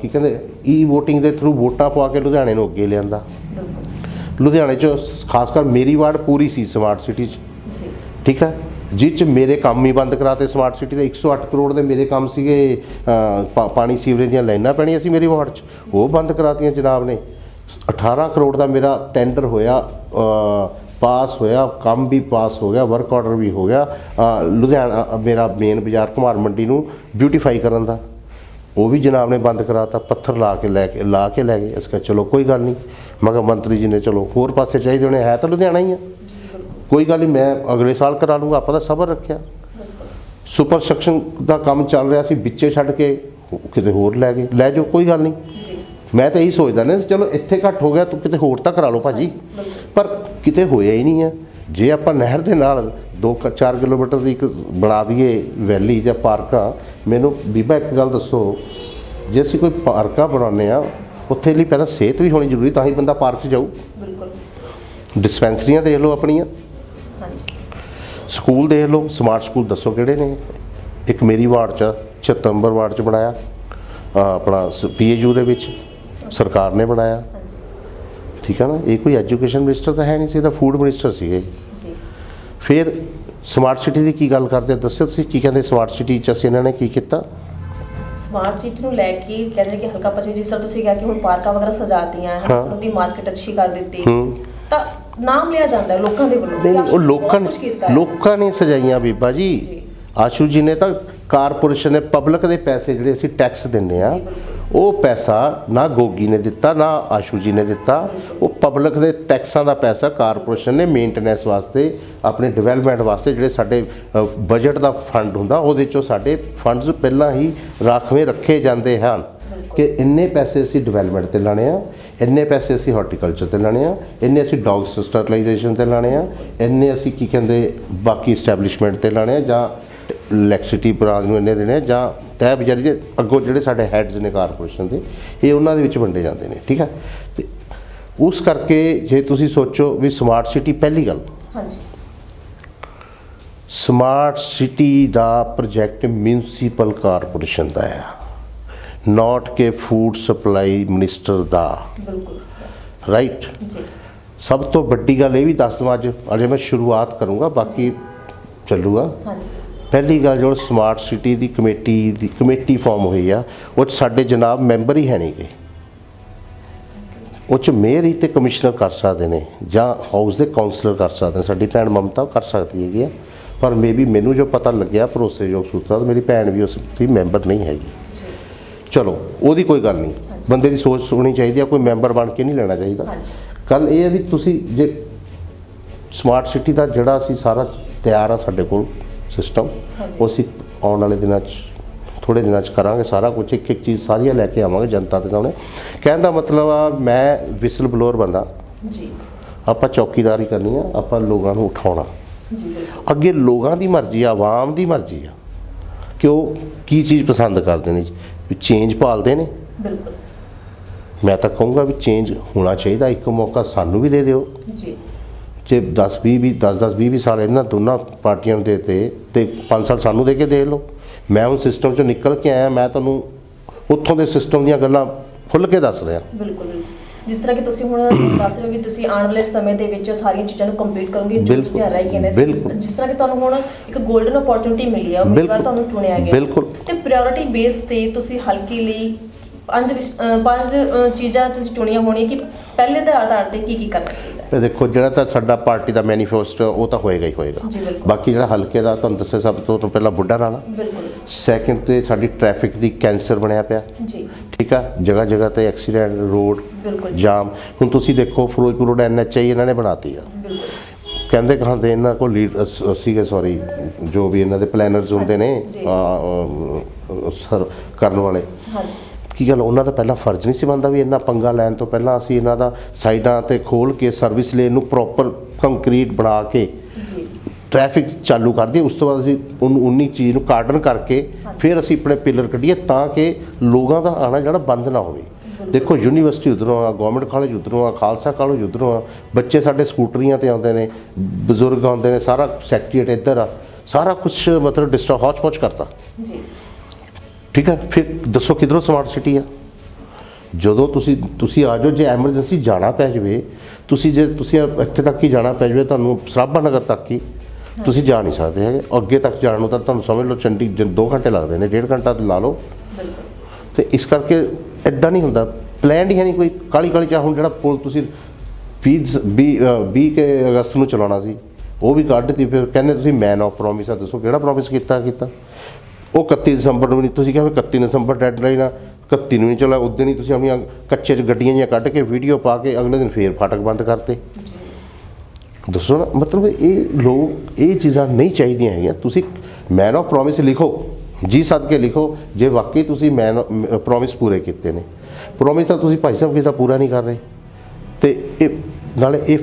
ਕੀ ਕਹਿੰਦੇ ਈ VOTING ਦੇ ਥਰੂ ਵੋਟਾਂ ਪਵਾ ਕੇ ਲੁਧਿਆਣੇ ਨੂੰ ਅੱਗੇ ਲਿਆਂਦਾ। ਲੁਧਿਆਣੇ 'ਚ ਖਾਸ ਕਰ ਮੇਰੀ ਵਾਰਡ ਪੂਰੀ ਸੀ ਸਮਾਰਟ ਸਿਟੀ 'ਚ। ਜੀ। ਠੀਕ ਹੈ? ਜਿਹ 'ਚ ਮੇਰੇ ਕੰਮ ਹੀ ਬੰਦ ਕਰਾਤੇ ਸਮਾਰਟ ਸਿਟੀ ਦੇ 108 ਕਰੋੜ ਦੇ ਮੇਰੇ ਕੰਮ ਸੀਗੇ ਪਾਣੀ ਸੀਵਰੇਜ ਦੀਆਂ ਲਾਈਨਾਂ ਪੈਣੀਆਂ ਸੀ ਮੇਰੀ ਵਾਰਡ 'ਚ। ਉਹ ਬੰਦ ਕਰਾਤੀਆਂ ਜਨਾਬ ਨੇ। 18 ਕਰੋੜ ਦਾ ਮੇਰਾ ਟੈਂਡਰ ਹੋਇਆ ਪਾਸ ਹੋਇਆ ਕੰਮ ਵੀ ਪਾਸ ਹੋ ਗਿਆ ਵਰਕ ਆਰਡਰ ਵੀ ਹੋ ਗਿਆ। ਲੁਧਿਆਣਾ ਮੇਰਾ ਮੇਨ ਬਾਜ਼ਾਰ ਕੁਮਾਰ ਮੰਡੀ ਨੂੰ ਬਿਊਟੀਫਾਈ ਕਰਨ ਦਾ। ਉਹ ਵੀ ਜਨਾਬ ਨੇ ਬੰਦ ਕਰਾਤਾ ਪੱਥਰ ਲਾ ਕੇ ਲੈ ਕੇ ਲਾ ਕੇ ਲੈ ਗਏ। ਇਸ ਕਾ ਚਲੋ ਕੋਈ ਗੱਲ ਨਹੀਂ। ਮਗਰ ਮੰਤਰੀ ਜੀ ਨੇ ਚਲੋ ਹੋਰ ਪਾਸੇ ਚਾਹੀਦੇ ਹੋਣੇ ਹੈ ਤਾਂ ਲੁਧਿਆਣਾ ਹੀ ਆ। ਕੋਈ ਗੱਲ ਨਹੀਂ ਮੈਂ ਅਗਲੇ ਸਾਲ ਕਰਾ ਲੂੰਗਾ ਆਪਾਂ ਤਾਂ ਸਬਰ ਰੱਖਿਆ। ਸੁਪਰ ਸੈਕਸ਼ਨ ਦਾ ਕੰਮ ਚੱਲ ਰਿਹਾ ਸੀ ਵਿੱਚੇ ਛੱਡ ਕੇ ਕਿਤੇ ਹੋਰ ਲੈ ਗਏ। ਲੈ ਜਾਓ ਕੋਈ ਗੱਲ ਨਹੀਂ। ਮੈਂ ਤਾਂ ਇਹੀ ਸੋਚਦਾ ਨਾ ਚਲੋ ਇੱਥੇ ਘੱਟ ਹੋ ਗਿਆ ਤੂੰ ਕਿਤੇ ਹੋਰ ਤਾਂ ਕਰਾ ਲਓ ਭਾਜੀ। ਪਰ ਕਿਤੇ ਹੋਇਆ ਹੀ ਨਹੀਂ ਹੈ ਜੇ ਆਪਾਂ ਨਹਿਰ ਦੇ ਨਾਲ 2-4 ਕਿਲੋਮੀਟਰ ਦੀ ਇੱਕ ਬਣਾ ਦਈਏ ਵੈਲੀ ਜਾਂ ਪਾਰਕਾਂ ਮੈਨੂੰ ਬੀਬਾ ਇੱਕ ਗੱਲ ਦੱਸੋ ਜੇ ਅਸੀਂ ਕੋਈ ਪਾਰਕਾਂ ਬਣਾਉਂਦੇ ਆ ਉੱਥੇ ਲਈ ਪਹਿਲਾਂ ਸਿਹਤ ਵੀ ਹੋਣੀ ਜ਼ਰੂਰੀ ਤਾਂ ਹੀ ਬੰਦਾ ਪਾਰਕ 'ਚ ਜਾਊ। ਬਿਲਕੁਲ। ਡਿਸਪੈਂਸਰੀਆਂ ਦੇਖ ਲਓ ਆਪਣੀਆਂ। ਹਾਂਜੀ। ਸਕੂਲ ਦੇਖ ਲਓ ਸਮਾਰਟ ਸਕੂਲ ਦੱਸੋ ਕਿਹੜੇ ਨੇ? ਇੱਕ ਮੇਰੀ ਵਾਰਡ 'ਚ 76 ਨੰਬਰ ਵਾਰਡ 'ਚ ਬਣਾਇਆ। ਆਪਣਾ ਪੀਏਯੂ ਦੇ ਵਿੱਚ ਸਰਕਾਰ ਨੇ ਬਣਾਇਆ। ਠੀਕ ਹੈ ਨਾ ਇਹ ਕੋਈ ਐਜੂਕੇਸ਼ਨ ਮਿਨਿਸਟਰ ਤਾਂ ਹੈ ਨਹੀਂ ਸੀ ਇਹਦਾ ਫੂਡ ਮਿਨਿਸਟਰ ਸੀਗੇ ਜੀ ਫਿਰ ਸਮਾਰਟ ਸਿਟੀ ਦੀ ਕੀ ਗੱਲ ਕਰਦੇ? ਦੱਸਿਓ ਤੁਸੀਂ ਕੀ ਕਹਿੰਦੇ ਸਮਾਰਟ ਸਿਟੀ 'ਚ ਅਸੀਂ ਇਹਨਾਂ ਨੇ ਕੀ ਕੀਤਾ ਸਮਾਰਟ ਸਿਟੀ ਨੂੰ ਲੈ ਕੇ ਕਹਿੰਦੇ ਕਿ ਹਲਕਾ ਪਛੇ ਜਿਸ ਤਰ੍ਹਾਂ ਤੁਸੀਂ ਕਿਹਾ ਕਿ ਹੁਣ ਪਾਰਕਾਂ ਵਗੈਰਾ ਸਜਾਤੀਆਂ। ਉਹਦੀ ਮਾਰਕੀਟ ਅੱਛੀ ਕਰ ਦਿੱਤੀ ਤਾਂ ਨਾਮ ਲਿਆ ਜਾਂਦਾ ਲੋਕਾਂ ਦੇ ਵੱਲੋਂ ਉਹ ਲੋਕਾਂ। ਲੋਕਾਂ ਨੇ ਸਜਾਈਆਂ ਬੀਬਾ ਜੀ। ਆਸ਼ੂ ਜੀ ਨੇ ਤਾਂ ਕਾਰਪੋਰੇਸ਼ਨ ਨੇ ਪਬਲਿਕ ਦੇ ਪੈਸੇ ਜਿਹੜੇ ਅਸੀਂ ਟੈਕਸ ਦਿੰਨੇ ਆ। ਉਹ ਪੈਸਾ ਨਾ ਗੋਗੀ ਨੇ ਦਿੱਤਾ, ਨਾ ਆਸ਼ੂ ਜੀ ਨੇ ਦਿੱਤਾ। ਉਹ ਪਬਲਿਕ ਦੇ ਟੈਕਸਾਂ ਦਾ ਪੈਸਾ ਕਾਰਪੋਰੇਸ਼ਨ ਨੇ ਮੇਨਟੇਨੈਂਸ ਵਾਸਤੇ, ਆਪਣੇ ਡਿਵੈਲਪਮੈਂਟ ਵਾਸਤੇ ਜਿਹੜੇ ਸਾਡੇ ਬਜਟ ਦਾ ਫੰਡ ਹੁੰਦਾ, ਉਹਦੇ ਚੋਂ ਸਾਡੇ ਫੰਡਸ ਪਹਿਲਾਂ ਹੀ ਰਾਖਵੇਂ ਰੱਖੇ ਜਾਂਦੇ ਹਨ। ਕਿ ਇੰਨੇ ਪੈਸੇ ਅਸੀਂ ਡਿਵੈਲਪਮੈਂਟ ਤੇ ਲਾਣੇ ਆ, ਇੰਨੇ ਪੈਸੇ ਅਸੀਂ ਹਾਰਟੀਕਲਚਰ ਤੇ ਲਾਣੇ ਆ, ਇੰਨੇ ਅਸੀਂ ਡੌਗ ਸਟਰਲਾਈਜੇਸ਼ਨ ਤੇ ਲਾਣੇ ਆ, ਇੰਨੇ ਅਸੀਂ ਕੀ ਕਹਿੰਦੇ ਬਾਕੀ ਸਟੈਬਲਿਸ਼ਮੈਂਟ ਤੇ ਲਾਣੇ ਆ ਜਾਂ ਇਲੈਕਟ੍ਰਿਸਿਟੀ ਬ੍ਰਾਂਚ ਨੂੰ ਇੰਨੇ ਦੇਣੇ ਜਾਂ ਤੈ ਬਜਾਰੀ ਦੇ ਅੱਗੋਂ ਜਿਹੜੇ ਸਾਡੇ ਹੈਡਸ ਨੇ ਕਾਰਪੋਰੇਸ਼ਨ ਦੇ ਇਹ ਉਹਨਾਂ ਦੇ ਵਿੱਚ ਵੰਡੇ ਜਾਂਦੇ ਨੇ ਠੀਕ ਹੈ ਤੇ ਉਸ ਕਰਕੇ ਜੇ ਤੁਸੀਂ ਸੋਚੋ ਵੀ ਸਮਾਰਟ ਸਿਟੀ ਪਹਿਲੀ ਗੱਲ। ਹਾਂਜੀ। ਸਮਾਰਟ ਸਿਟੀ ਦਾ ਪ੍ਰੋਜੈਕਟ ਮਿਊਨਿਸਪਲ ਕਾਰਪੋਰੇਸ਼ਨ ਦਾ ਹੈ ਨਾਟ ਕਿ ਫੂਡ ਸਪਲਾਈ ਮਿਨਿਸਟਰ ਦਾ। ਬਿਲਕੁਲ। ਰਾਈਟ ਜੀ। ਸਭ ਤੋਂ ਵੱਡੀ ਗੱਲ ਇਹ ਵੀ ਦੱਸ ਦਵਾਂ ਅੱਜ ਅਜੇ ਮੈਂ ਸ਼ੁਰੂਆਤ ਕਰੂੰਗਾ ਬਾਕੀ ਚੱਲੂਗਾ। ਹਾਂਜੀ। ਪਹਿਲੀ ਗੱਲ ਜੋ ਸਮਾਰਟ ਸਿਟੀ ਦੀ ਕਮੇਟੀ ਦੀ ਕਮੇਟੀ ਫਾਰਮ ਹੋਈ ਆ ਉਹ ਸਾਡੇ ਜਨਾਬ ਮੈਂਬਰ ਹੀ ਹੈ ਨਹੀਂਗੇ ਉਹ ਚ ਮੇਅਰ ਹੀ ਤੇ ਕਮਿਸ਼ਨਰ ਕਰ ਸਕਦੇ ਨੇ ਜਾਂ ਹਾਊਸ ਦੇ ਕਾਉਂਸਲਰ ਕਰ ਸਕਦੇ ਨੇ ਸਾਡੀ ਭੈਣ ਮਮਤਾ ਕਰ ਸਕਦੀ ਹੈਗੀ ਆ। ਪਰ ਮੇਬੀ ਮੈਨੂੰ ਜੋ ਪਤਾ ਲੱਗਿਆ ਭਰੋਸੇਯੋਗ ਸੂਤਰਾਂ ਤੋਂ ਮੇਰੀ ਭੈਣ ਵੀ ਉਸ ਦੀ ਮੈਂਬਰ ਨਹੀਂ ਹੈਗੀ। ਚਲੋ ਉਹਦੀ ਕੋਈ ਗੱਲ ਨਹੀਂ। ਬੰਦੇ ਦੀ ਸੋਚ ਸੁਣੀ ਚਾਹੀਦੀ ਆ ਕੋਈ ਮੈਂਬਰ ਬਣ ਕੇ ਨਹੀਂ ਲੈਣਾ ਚਾਹੀਦਾ। ਕੱਲ ਇਹ ਹੈ ਵੀ ਤੁਸੀਂ ਜੇ ਸਮਾਰਟ ਸਿਟੀ ਦਾ ਜਿਹੜਾ ਅਸੀਂ ਸਾਰਾ ਤਿਆਰ ਆ ਸਾਡੇ ਕੋਲ ਸਿਸਟਮ। ਉਹ ਅਸੀਂ ਆਉਣ ਵਾਲੇ ਦਿਨਾਂ 'ਚ ਥੋੜੇ ਦਿਨਾਂ 'ਚ ਕਰਾਂਗੇ ਸਾਰਾ ਕੁਝ ਇੱਕ ਇੱਕ ਚੀਜ਼ ਸਾਰੀਆਂ ਲੈ ਕੇ ਆਵਾਂਗੇ ਜਨਤਾ ਦੇ ਸਾਹਮਣੇ। ਕਹਿਣ ਦਾ ਮਤਲਬ ਆ ਮੈਂ ਵਿਸਲ ਬਲੋਰ ਬੰਦਾ। ਜੀ। ਆਪਾਂ ਚੌਕੀਦਾਰੀ ਕਰਨੀ ਆ ਆਪਾਂ ਲੋਕਾਂ ਨੂੰ ਉਠਾਉਣਾ। ਜੀ ਅੱਗੇ ਲੋਕਾਂ ਦੀ ਮਰਜ਼ੀ ਆ ਆਵਾਮ ਦੀ ਮਰਜ਼ੀ ਆ। ਕਿ ਉਹ ਕੀ ਚੀਜ਼ ਪਸੰਦ ਕਰਦੇ ਨੇ? ਵੀ ਚੇਂਜ ਭਾਲਦੇ ਨੇ? ਬਿਲਕੁਲ। ਮੈਂ ਤਾਂ ਕਹੂੰਗਾ ਵੀ ਚੇਂਜ ਹੋਣਾ ਚਾਹੀਦਾ। ਇੱਕ ਮੌਕਾ ਸਾਨੂੰ ਵੀ ਦੇ ਦਿਓ। ਜੀ। ਜੇ 10 20 ਵੀ 10 10 20 20 ਸਾਲ ਇਹਨਾਂ ਦੋਨਾਂ ਪਾਰਟੀਆਂ ਨੂੰ ਦੇਤੇ ਤੇ 5 ਸਾਲ ਸਾਨੂੰ ਦੇ ਕੇ ਦੇ ਲਓ ਮੈਂ ਹੁਣ ਸਿਸਟਮ ਚੋਂ ਨਿਕਲ ਕੇ ਆਇਆ ਮੈਂ ਤੁਹਾਨੂੰ ਉੱਥੋਂ ਦੇ ਸਿਸਟਮ ਦੀਆਂ ਗੱਲਾਂ ਖੁੱਲ੍ਹ ਕੇ ਦੱਸ ਰਿਹਾ ਬਿਲਕੁਲ। ਜਿਸ ਤਰ੍ਹਾਂ ਕਿ ਤੁਸੀਂ ਹੁਣ ਦੱਸ ਰਹੇ ਹੋ ਵੀ ਤੁਸੀਂ ਆਉਣ ਵਾਲੇ ਸਮੇਂ ਦੇ ਵਿੱਚ ਸਾਰੀਆਂ ਚੀਜ਼ਾਂ ਨੂੰ ਕੰਪਲੀਟ ਕਰੋਗੇ ਜੋ ਚੀਜ਼ਾਂ ਰਹਿ ਗਈਆਂ ਨੇ। ਜਿਸ ਤਰ੍ਹਾਂ ਕਿ ਤੁਹਾਨੂੰ ਹੁਣ ਇੱਕ 골ਡਨ ਓਪਰਚੁਨਿਟੀ ਮਿਲੀ ਹੈ ਉਮੀਦਵਾਰ ਤੁਹਾਨੂੰ ਚੁਣਿਆ ਗਿਆ ਬਿਲਕੁਲ। ਤੇ ਪ੍ਰਾਇੋਰਟੀ ਬੇਸ ਤੇ ਤੁਸੀਂ ਹਲਕੇ ਲਈ ਪੰਜ ਪੰਜ ਚੀਜ਼ਾਂ ਤੁਸੀਂ ਚੁਣੀਆਂ ਹੋਣੀਆਂ ਕਿ ਪਹਿਲੇ ਦੇ ਆਧਾਰ ਤੇ ਕੀ ਕੀ ਕਰਨਾ ਚਾਹੀਦਾ ਹੈ? ਇਹ ਦੇਖੋ ਜਿਹੜਾ ਤਾਂ ਸਾਡਾ ਪਾਰਟੀ ਦਾ ਮੈਨੀਫੈਸਟੋ ਉਹ ਤਾਂ ਹੋਏਗਾ ਹੀ ਹੋਏਗਾ। ਜੀ ਬਿਲਕੁਲ। ਬਾਕੀ ਜਿਹੜਾ ਹਲਕੇ ਦਾ ਤੁਹਾਨੂੰ ਦੱਸਿਆ ਸਭ ਤੋਂ ਤੋਂ ਪਹਿਲਾਂ ਬੁੱਢਾ ਨਾਲਾ ਬਿਲਕੁਲ। ਸੈਕਿੰਡ ਤੇ ਸਾਡੀ ਟ੍ਰੈਫਿਕ ਦੀ ਕੈਂਸਰ ਬਣਿਆ ਪਿਆ। ਜੀ। ਠੀਕ ਆ? ਜਗ੍ਹਾ ਜਗ੍ਹਾ ਤੇ ਐਕਸੀਡੈਂਟ ਰੋਡ ਬਿਲਕੁਲ। ਜਾਮ। ਹੁਣ ਤੁਸੀਂ ਦੇਖੋ ਫਿਰੋਜ਼ਪੁਰ ਰੋਡ ਐਨਐਚਆਈ ਇਹਨਾਂ ਨੇ ਬਣਾਤੀ ਆ। ਬਿਲਕੁਲ। ਕਹਿੰਦੇ ਕਹਾਂਦੇ ਇਹਨਾਂ ਕੋਲ ਲੀਡ ਸੀਗੇ ਸੌਰੀ ਜੋ ਵੀ ਇਹਨਾਂ ਦੇ ਪਲੈਨਰਸ ਹੁੰਦੇ ਨੇ ਜੀ। ਆ, ਅਮ, ਸਰ ਕਰਨ ਵਾਲੇ। ਹਾਂਜੀ। ਕੀ ਗੱਲ ਉਹਨਾਂ ਦਾ ਪਹਿਲਾਂ ਫਰਜ਼ ਨਹੀਂ ਸੀ ਬਣਦਾ ਵੀ ਇੰਨਾ ਪੰਗਾ ਲੈਣ ਤੋਂ ਪਹਿਲਾਂ ਅਸੀਂ ਇਹਨਾਂ ਦਾ ਸਾਈਡਾਂ ਤੇ ਖੋਲ ਕੇ ਸਰਵਿਸ ਲੇਨ ਨੂੰ ਪ੍ਰੋਪਰ ਕੰਕਰੀਟ ਬਣਾ ਕੇ ਜੀ। ਟ੍ਰੈਫਿਕ ਚਾਲੂ ਕਰ ਦਈਏ। ਉਸ ਤੋਂ ਬਾਅਦ ਅਸੀਂ ਉਹਨੂੰ ਉਨੀ ਚੀਜ਼ ਨੂੰ ਕਾਰਡਨ ਕਰਕੇ ਫਿਰ ਅਸੀਂ ਆਪਣੇ ਪਿਲਰ ਕੱਢੀਏ ਤਾਂ ਕਿ ਲੋਕਾਂ ਦਾ ਆਣਾ ਜਿਹੜਾ ਬੰਦ ਨਾ ਹੋਵੇ। ਦੇਖੋ ਯੂਨੀਵਰਸਿਟੀ ਉਧਰੋਂ ਆ ਗਵਰਨਮੈਂਟ ਕਾਲਜ ਉਧਰੋਂ ਆ ਖਾਲਸਾ ਕਾਲਜ ਉਧਰੋਂ ਆ ਬੱਚੇ ਸਾਡੇ ਸਕੂਟਰੀਆਂ ਤੇ ਆਉਂਦੇ ਨੇ ਬਜ਼ੁਰਗ ਆਉਂਦੇ ਨੇ ਸਾਰਾ ਸੈਕਟਰੀਏਟ ਇੱਧਰ ਆ ਸਾਰਾ ਕੁਝ ਮਤਲਬ ਡਿਸਟਰਬ ਹੌਚ ਪੌਚ ਕਰਤਾ। ਜੀ। ਠੀਕ ਹੈ ਫਿਰ ਦੱਸੋ ਕਿਧਰੋਂ ਸਮਾਰਟ ਸਿਟੀ ਆ? ਜਦੋਂ ਤੁਸੀਂ ਤੁਸੀਂ ਆ ਜਾਓ ਜੇ ਐਮਰਜੈਂਸੀ ਜਾਣਾ ਪੈ ਜਾਵੇ ਤੁਸੀਂ ਜੇ ਤੁਸੀਂ ਇੱਥੇ ਤੱਕ ਹੀ ਜਾਣਾ ਪੈ ਜਾਵੇ ਤੁਹਾਨੂੰ ਸਰਾਭਾ ਨਗਰ ਤੱਕ ਹੀ ਤੁਸੀਂ ਜਾ ਨਹੀਂ ਸਕਦੇ ਹੈਗੇ। ਅੱਗੇ ਤੱਕ ਜਾਣ ਨੂੰ ਤਾਂ ਤੁਹਾਨੂੰ ਸਮਝ ਲਓ ਚੰਡੀ 2 ਘੰਟੇ ਲੱਗਦੇ ਨੇ ਡੇਢ ਘੰਟਾ ਲਾ ਲਓ। ਤੇ ਇਸ ਕਰਕੇ ਇਦਾਂ ਨਹੀਂ ਹੁੰਦਾ। ਪਲਾਨ ਹੀ ਹੈ ਨਹੀਂ ਕੋਈ ਕਾਲੀ ਕਾਲੀ ਚਾਹ ਹੁਣ ਜਿਹੜਾ ਪੁਲ ਤੁਸੀਂ 20 20 ਕੇ ਅਗਸਤ ਨੂੰ ਚਲਾਉਣਾ ਸੀ ਉਹ ਵੀ ਕੱਢ ਦਿੱਤੀ ਫਿਰ ਕਹਿੰਦੇ ਤੁਸੀਂ ਮੈਨ ਆਫ ਪ੍ਰੋਮਿਸ ਆ ਦੱਸੋ ਕਿਹੜਾ ਪ੍ਰੋਮਿਸ ਕੀਤਾ ਕੀਤਾ? ਉਹ 31 ਦਸੰਬਰ ਨੂੰ ਨਹੀਂ ਤੁਸੀਂ ਕਿਹਾ ਵੀ 31 ਦਸੰਬਰ ਡੈਡਲਾਈਨ ਆ 31 ਨੂੰ ਨਹੀਂ ਚਲਾ ਉਦੋਂ ਹੀ ਤੁਸੀਂ ਆਪਣੀਆਂ ਕੱਚੇ ਚ ਗੱਡੀਆਂ ਜੀਆਂ ਕੱਢ ਕੇ ਵੀਡੀਓ ਪਾ ਕੇ ਅਗਲੇ ਦਿਨ ਫੇਰ ਫਾਟਕ ਬੰਦ ਕਰਤੇ। ਦੱਸੋ ਨਾ ਮਤਲਬ ਇਹ ਲੋਕ ਇਹ ਚੀਜ਼ਾਂ ਨਹੀਂ ਚਾਹੀਦੀਆਂ ਹੈਗੀਆਂ। ਤੁਸੀਂ ਮੈਨ ਆਫ ਪ੍ਰੋਮਿਸ ਲਿਖੋ ਜੀ ਸੱਦ ਕੇ ਲਿਖੋ ਜੇ ਵਾਕਈ ਤੁਸੀਂ ਮੈਨ ਪ੍ਰੋਮਿਸ ਪੂਰੇ ਕੀਤੇ ਨੇ। ਪ੍ਰੋਮਿਸ ਤਾਂ ਤੁਸੀਂ ਭਾਈ ਸਾਹਿਬ ਕਿਤਾ ਪੂਰਾ ਨਹੀਂ ਕਰ ਰਹੇ। ਤੇ ਇਹ ਨਾਲੇ ਇਹ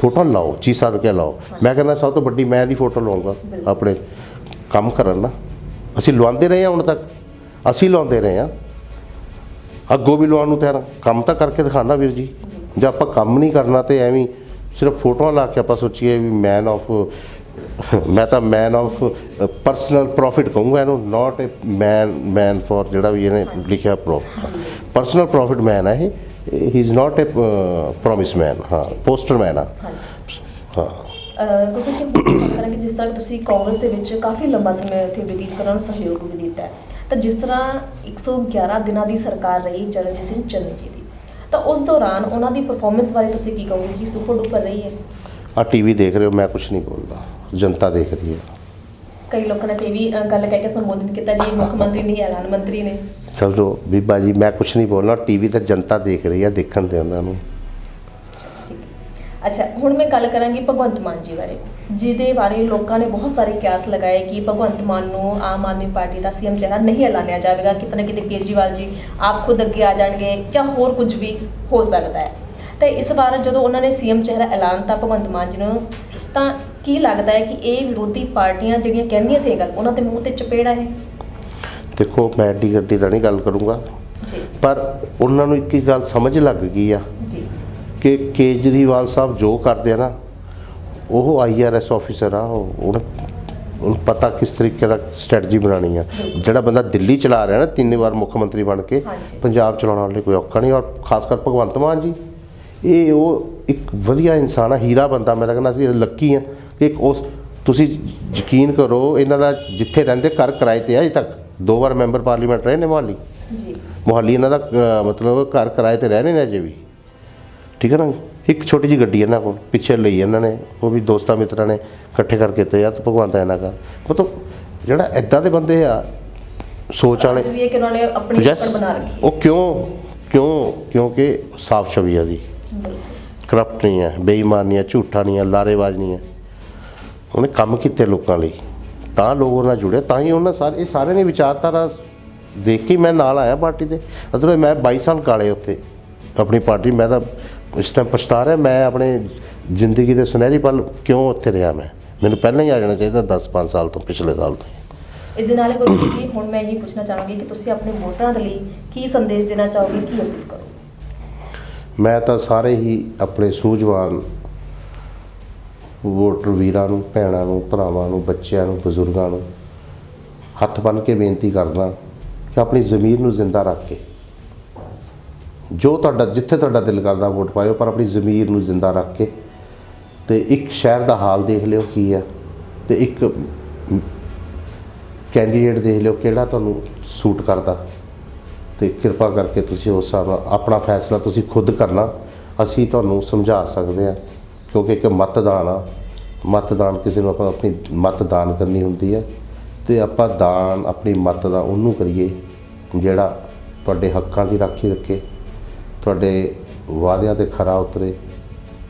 ਫੋਟੋ ਲਾਓ ਜੀ ਸੱਦ ਕੇ ਲਾਓ। ਮੈਂ ਕਹਿੰਦਾ ਸਭ ਤੋਂ ਵੱਡੀ ਮੈਂ ਦੀ ਫੋਟੋ ਲਵਾਂਗਾ ਆਪਣੇ ਕੰਮ ਕਰਨ ਨਾ ਅਸੀਂ ਲਵਾਉਂਦੇ ਰਹੇ ਹਾਂ ਹੁਣ ਤੱਕ। ਅਸੀਂ ਲਾਉਂਦੇ ਰਹੇ ਹਾਂ। ਅੱਗੋਂ ਵੀ ਲਵਾਉਣ ਨੂੰ ਤਿਆਰ। ਕੰਮ ਤਾਂ ਕਰਕੇ ਦਿਖਾਣਾ ਵੀਰ ਜੀ। ਜੇ ਆਪਾਂ ਕੰਮ ਨਹੀਂ ਕਰਨਾ ਤੇ ਐਵੇਂ ਸਿਰਫ ਫੋਟੋਆਂ ਲਾ ਕੇ ਆਪਾਂ ਸੋਚੀਏ ਵੀ ਮੈਨ ਆਫ ਮੈਂ ਤਾਂ ਮੈਨ ਆਫ ਪਰਸਨਲ ਪ੍ਰੋਫਿਟ ਕਹੂੰਗਾ ਇਹਨੂੰ। ਨਾਟ ਅ ਮੈਨ ਮੈਨ ਫॉर ਜਿਹੜਾ ਵੀ ਇਹਨੇ ਲਿਖਿਆ ਪ੍ਰੋ ਪਰਸਨਲ ਪ੍ਰੋਫਿਟ ਮੈਨ ਹੈ ਇਹ। ਹੀ ਇਜ਼ ਨਾਟ ਅ ਪ੍ਰੋਮਿਸ ਮੈਨ ਹਾਂ ਪੋਸਟਰ ਮੈਨ ਆ। ਹਾਂ। ਕਿਉਂਕਿ ਜੇ ਹੁਣ ਗੱਲ ਕਰਾਂਗੇ ਜਿਸ ਤਰ੍ਹਾਂ ਕਿ ਤੁਸੀਂ ਕਾਂਗਰਸ ਦੇ ਵਿੱਚ ਕਾਫੀ ਲੰਬਾ ਸਮਾਂ ਇੱਥੇ ਬਤੀਤ ਕਰਨ ਨੂੰ ਸਹਿਯੋਗ ਵੀ ਦਿੱਤਾ ਤਾਂ ਜਿਸ ਤਰ੍ਹਾਂ 111 ਦਿਨਾਂ ਦੀ ਸਰਕਾਰ ਰਹੀ ਚਰਨਜੀਤ ਸਿੰਘ ਚੰਨੀ ਜੀ ਦੀ ਤਾਂ ਉਸ ਦੌਰਾਨ ਉਹਨਾਂ ਦੀ ਪਰਫਾਰਮੈਂਸ ਬਾਰੇ ਤੁਸੀਂ ਕੀ ਕਹੋਗੇ? ਕਿ ਸੁਪਰ ਡੁਪਰ ਰਹੀ ਹੈ? ਆ ਟੀਵੀ ਦੇਖ ਰਹੇ ਹੋ ਮੈਂ ਕੁਝ ਨਹੀਂ ਬੋਲਦਾ। ਜਨਤਾ ਦੇਖ ਰਹੀ ਹੈ। ਕਈ ਲੋਕਾਂ ਨੇ ਤੇ ਵੀ ਗੱਲ ਕਹਿ ਕੇ ਸੰਬੋਧਿਤ ਕੀਤਾ ਜੀ ਮੁੱਖ ਮੰਤਰੀ ਨਹੀਂ ਐਲਾਨ ਮੰਤਰੀ ਨੇ। ਸਮਝੋ ਬੀਬਾ ਜੀ ਮੈਂ ਕੁਝ ਨਹੀਂ ਬੋਲਣਾ ਟੀਵੀ ਤੇ ਜਨਤਾ ਦੇਖ ਰਹੀ ਹੈ ਦੇਖਣ ਤੇ ਉਹਨਾਂ ਨੂੰ। ਅੱਛਾ ਹੁਣ ਮੈਂ ਗੱਲ ਕਰਾਂਗੀ ਭਗਵੰਤ ਮਾਨ ਜੀ ਬਾਰੇ। ਜਿਹਦੇ ਬਾਰੇ ਲੋਕਾਂ ਨੇ ਬਹੁਤ ਸਾਰੇ ਕਿਆਸ ਲਗਾਏ ਕਿ ਭਗਵੰਤ ਮਾਨ ਨੂੰ ਆਮ ਆਦਮੀ ਪਾਰਟੀ ਦਾ ਸੀਐਮ ਚਿਹਰਾ ਨਹੀਂ ਐਲਾਨਿਆ ਜਾਵੇਗਾ ਕਿਤੇ ਨਾ ਕਿਤੇ ਕੇਜਰੀਵਾਲ ਜੀ ਆਪ ਖੁਦ ਅੱਗੇ ਆ ਜਾਣਗੇ ਜਾਂ ਹੋਰ ਕੁਝ ਵੀ ਹੋ ਸਕਦਾ ਹੈ। ਤੇ ਇਸ ਵਾਰ ਜਦੋਂ ਉਹਨਾਂ ਨੇ ਸੀਐਮ ਚਿਹਰਾ ਐਲਾਨਤਾ ਭਗਵੰਤ ਮਾਨ ਜੀ ਨੂੰ ਤਾਂ ਕੀ ਲੱਗਦਾ ਹੈ ਕਿ ਇਹ ਵਿਰੋਧੀ ਪਾਰਟੀਆਂ ਜਿਹੜੀਆਂ ਕਹਿੰਦੀਆਂ ਸੀ ਇਹ ਗੱਲ ਉਹਨਾਂ ਦੇ ਮੂੰਹ ਤੇ ਚਪੇੜਾ ਹੈ? ਦੇਖੋ ਮੈਂ ਐਡੀ ਗੱਡੀ ਦਾ ਨਹੀਂ ਗੱਲ ਕਰੂੰਗਾ। ਜੀ। ਪਰ ਉਹਨਾਂ ਨੂੰ ਇੱਕ ਹੀ ਗੱਲ ਸਮਝ ਲੱਗ ਗਈ ਆ। ਜੀ। ਕਿ ਕੇਜਰੀਵਾਲ ਸਾਹਿਬ ਜੋ ਕਰਦੇ ਆ ਨਾ ਉਹ ਆਈਆਰਐਸ ਆਫੀਸਰ ਆ ਉਹ ਉਹਨੂੰ ਪਤਾ ਕਿਸ ਤਰੀਕੇ ਦਾ ਸਟ੍ਰੈਟਜੀ ਬਣਾਉਣੀ ਆ। ਜਿਹੜਾ ਬੰਦਾ ਦਿੱਲੀ ਚਲਾ ਰਿਹਾ ਨਾ ਤਿੰਨ ਵਾਰ ਮੁੱਖ ਮੰਤਰੀ ਬਣ ਕੇ। ਪੰਜਾਬ ਚਲਾਉਣ ਵਾਲੇ ਕੋਈ ਔਖਾ ਨਹੀਂ ਔਰ ਖਾਸ ਕਰ ਭਗਵੰਤ ਮਾਨ ਜੀ। ਇਹ ਉਹ ਇੱਕ ਵਧੀਆ ਇਨਸਾਨ ਆ ਹੀਰਾ ਬੰਦਾ ਮੈਂ ਕਹਿੰਦਾ ਸੀ ਲੱਕੀ ਆ ਕਿ ਇੱਕ ਉਸ ਤੁਸੀਂ ਯਕੀਨ ਕਰੋ ਇਹਨਾਂ ਦਾ ਜਿੱਥੇ ਰਹਿੰਦੇ ਘਰ ਕਿਰਾਏ ਤੇ ਆ ਅਜੇ ਤੱਕ। ਦੋ ਵਾਰ ਮੈਂਬਰ ਪਾਰਲੀਮੈਂਟ ਰਹੇ ਨੇ ਮੁਹਾਲੀ। ਜੀ। ਮੁਹਾਲੀ ਇਹਨਾਂ ਦਾ ਮਤਲਬ ਘਰ ਕਿਰਾਏ ਤੇ ਰਹਿ ਰਹੇ ਨੇ ਅਜੇ ਵੀ। ਠੀਕ ਹੈ ਨਾ ਇੱਕ ਛੋਟੀ ਜੀ ਗੱਡੀ ਇਹਨਾਂ ਕੋਲ ਪਿੱਛੇ ਲਈ ਇਹਨਾਂ ਨੇ ਉਹ ਵੀ ਦੋਸਤਾਂ ਮਿੱਤਰਾਂ ਨੇ ਇਕੱਠੇ ਕਰਕੇ ਤੇ ਯਾਰ ਭਗਵੰਤ ਇਹਨਾਂ ਕਰ ਮਤਲਬ ਜਿਹੜਾ ਐਦਾਂ ਦੇ ਬੰਦੇ ਆ ਸੋਚ ਵਾਲੇ ਵੀ ਇਹ ਕਿ ਉਹਨਾਂ ਨੇ ਆਪਣੀ ਪਕੜ ਬਣਾ ਰੱਖੀ। ਉਹ ਕਿਉਂ ਕਿਉਂ ਕਿਉਂਕਿ ਸਾਫ਼ ਛਵੀ ਆ ਦੀ ਕਰਪਟ ਨਹੀਂ ਹੈ ਬੇਈਮਾਨ ਨਹੀਂ ਹੈ ਝੂਠਾ ਨਹੀਂ ਹੈ ਲਾਰੇਬਾਜ਼ ਨਹੀਂ ਹੈ ਉਹਨੇ ਕੰਮ ਕੀਤੇ ਲੋਕਾਂ ਲਈ। ਤਾਂ ਲੋਕ ਉਹਨਾਂ ਨਾਲ ਜੁੜੇ ਤਾਂ ਹੀ ਉਹਨਾਂ ਸਾਰੇ ਇਹ ਸਾਰੇ ਨੇ ਵਿਚਾਰਧਾਰਾ ਦੇਖ ਕੇ ਮੈਂ ਨਾਲ ਆਇਆ ਪਾਰਟੀ ਦੇ ਅਦਰਵਾਇਜ਼ ਮੈਂ 22 ਸਾਲ ਕਾਲੇ ਉੱਥੇ ਆਪਣੀ ਪਾਰਟੀ ਮੈਂ ਤਾਂ ਇਸ ਟਾਈਮ ਪਛਤਾ ਰਿਹਾ ਮੈਂ ਆਪਣੇ ਜ਼ਿੰਦਗੀ ਦੇ ਸੁਨਹਿਰੀ ਪਲ ਕਿਉਂ ਉੱਥੇ ਰਿਹਾ ਮੈਂ? ਮੈਨੂੰ ਪਹਿਲਾਂ ਹੀ ਆ ਜਾਣਾ ਚਾਹੀਦਾ 10 5 ਸਾਲ ਤੋਂ ਪਿਛਲੇ ਸਾਲ ਤੋਂ ਇਸ ਦੇ ਨਾਲ ਹੀ ਗੁਰੂ ਜੀ ਹੁਣ ਮੈਂ ਇਹ ਪੁੱਛਣਾ ਚਾਹਾਂਗੀ ਕਿ ਤੁਸੀਂ ਆਪਣੇ ਵੋਟਰਾਂ ਦੇ ਲਈ ਕੀ ਸੰਦੇਸ਼ ਦੇਣਾ ਚਾਹੋਗੇ ਕੀ ਅਪੀਲ ਕਰੋ ਮੈਂ ਤਾਂ ਸਾਰੇ ਹੀ ਆਪਣੇ ਸੂਝਵਾਨ ਵੋਟਰ ਵੀਰਾਂ ਨੂੰ ਭੈਣਾਂ ਨੂੰ ਭਰਾਵਾਂ ਨੂੰ ਬੱਚਿਆਂ ਨੂੰ ਬਜ਼ੁਰਗਾਂ ਨੂੰ ਹੱਥ ਬੰਨ੍ਹ ਕੇ ਬੇਨਤੀ ਕਰਦਾ ਕਿ ਆਪਣੀ ਜ਼ਮੀਰ ਨੂੰ ਜ਼ਿੰਦਾ ਰੱਖ ਕੇ ਜੋ ਤੁਹਾਡਾ, ਜਿੱਥੇ ਤੁਹਾਡਾ ਦਿਲ ਕਰਦਾ ਵੋਟ ਪਾਇਓ, ਪਰ ਆਪਣੀ ਜ਼ਮੀਰ ਨੂੰ ਜ਼ਿੰਦਾ ਰੱਖ ਕੇ। ਤੇ ਇੱਕ ਸ਼ਹਿਰ ਦਾ ਹਾਲ ਦੇਖ ਲਿਓ ਕੀ ਆ ਤੇ ਇੱਕ ਕੈਂਡੀਡੇਟ ਦੇਖ ਲਿਓ ਕਿਹੜਾ ਤੁਹਾਨੂੰ ਸੂਟ ਕਰਦਾ। ਤੇ ਕਿਰਪਾ ਕਰਕੇ ਤੁਸੀਂ ਉਸ ਹਿਸਾਬ ਨਾਲ ਆਪਣਾ ਫੈਸਲਾ ਤੁਸੀਂ ਖੁਦ ਕਰਨਾ। ਅਸੀਂ ਤੁਹਾਨੂੰ ਸਮਝਾ ਸਕਦੇ ਹਾਂ, ਕਿਉਂਕਿ ਇੱਕ ਮਤਦਾਨ ਆ। ਮਤਦਾਨ ਕਿਸੇ ਨੂੰ ਆਪਾਂ ਆਪਣੀ ਮਤਦਾਨ ਕਰਨੀ ਹੁੰਦੀ ਹੈ। ਤੇ ਆਪਾਂ ਦਾਨ, ਆਪਣੀ ਮਤ ਦਾ ਉਹਨੂੰ ਕਰੀਏ, ਜਿਹੜਾ ਤੁਹਾਡੇ ਹੱਕਾਂ ਦੀ ਰਾਖੀ ਰੱਖੇ। ਤੁਹਾਡੇ ਵਾਅਦਿਆਂ ਤੇ ਖਰਾ ਉਤਰੇ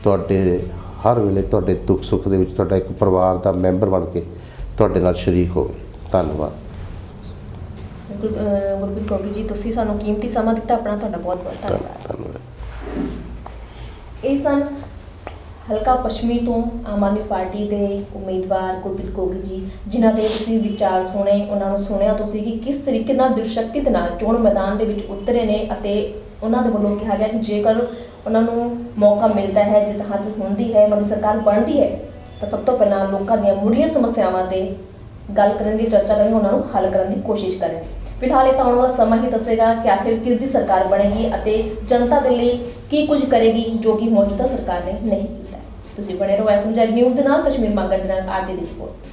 ਤੁਹਾਡੇ ਹਰ ਵੇਲੇ ਤੁਹਾਡੇ ਦੁੱਖ ਸੁੱਖ ਦੇ ਵਿੱਚ ਤੁਹਾਡਾ ਇੱਕ ਪਰਿਵਾਰ ਦਾ ਮੈਂਬਰ ਬਣ ਕੇ ਤੁਹਾਡੇ ਨਾਲ ਸ਼ਰੀਕ ਹੋਵੇ। ਧੰਨਵਾਦ। ਗੁਰਪ੍ਰੀਤ ਕੌਰ ਜੀ ਤੁਸੀਂ ਸਾਨੂੰ ਕੀਮਤੀ ਸਮਾਂ ਦਿੱਤਾ ਆਪਣਾ ਤੁਹਾਡਾ ਬਹੁਤ ਬਹੁਤ ਧੰਨਵਾਦ। ਇਹ ਸਨ ਹਲਕਾ ਪੱਛਮੀ ਤੋਂ ਆਮ ਆਦਮੀ ਪਾਰਟੀ ਦੇ ਉਮੀਦਵਾਰ ਗੁਰਪ੍ਰੀਤ ਕੋਗੀ ਜੀ ਜਿਨ੍ਹਾਂ ਦੇ ਤੁਸੀਂ ਵਿਚਾਰ ਸੁਣੇ ਉਹਨਾਂ ਨੂੰ ਸੁਣਿਆ ਤੁਸੀਂ ਕਿ ਕਿਸ ਤਰੀਕੇ ਨਾਲ ਦਿਲਸ਼ਕਤੀ ਦੇ ਨਾਲ ਚੋਣ ਮੈਦਾਨ ਦੇ ਵਿੱਚ ਉਤਰੇ ਨੇ ਅਤੇ ਉਹਨਾਂ ਦੇ ਵੱਲੋਂ ਕਿਹਾ ਗਿਆ ਕਿ ਜੇਕਰ ਉਹਨਾਂ ਨੂੰ ਮੌਕਾ ਮਿਲਦਾ ਹੈ, ਜਿੱਤ ਹਾਸਲ ਹੁੰਦੀ ਹੈ ਮਤਲਬ ਸਰਕਾਰ ਬਣਦੀ ਹੈ, ਤਾਂ ਸਭ ਤੋਂ ਪਹਿਲਾਂ ਲੋਕਾਂ ਦੀਆਂ ਮੁੱਢਲੀਆਂ ਸਮੱਸਿਆਵਾਂ ਤੇ ਗੱਲ ਕਰਨਗੇ ਚਰਚਾ ਕਰਨਗੇ, ਉਹਨਾਂ ਨੂੰ ਹੱਲ ਕਰਨ ਦੀ ਕੋਸ਼ਿਸ਼ ਕਰਨਗੇ। ਫਿਲਹਾਲ ਇਹ ਤਾਂ ਆਉਣ ਵਾਲਾ ਸਮਾਂ ਹੀ ਦੱਸੇਗਾ ਕਿ ਆਖਿਰ ਕਿਸ ਦੀ ਸਰਕਾਰ ਬਣੇਗੀ ਅਤੇ ਜਨਤਾ ਦੇ ਲਈ ਕੀ ਕੁਝ ਕਰੇਗੀ, ਜੋ ਕਿ ਮੌਜੂਦਾ ਸਰਕਾਰ ਨੇ ਨਹੀਂ ਕੀਤਾ। ਤੁਸੀਂ ਬਣੇ ਰਹੋ ਐਸਐਮਜੀ ਨਿਊਜ਼ ਦੇ ਨਾਲ ਕਸ਼ਮੀਰ ਮੰਗਰ ਦੇ ਨਾਲ ਆਰਡੀ ਦੀ ਰਿਪੋਰਟ।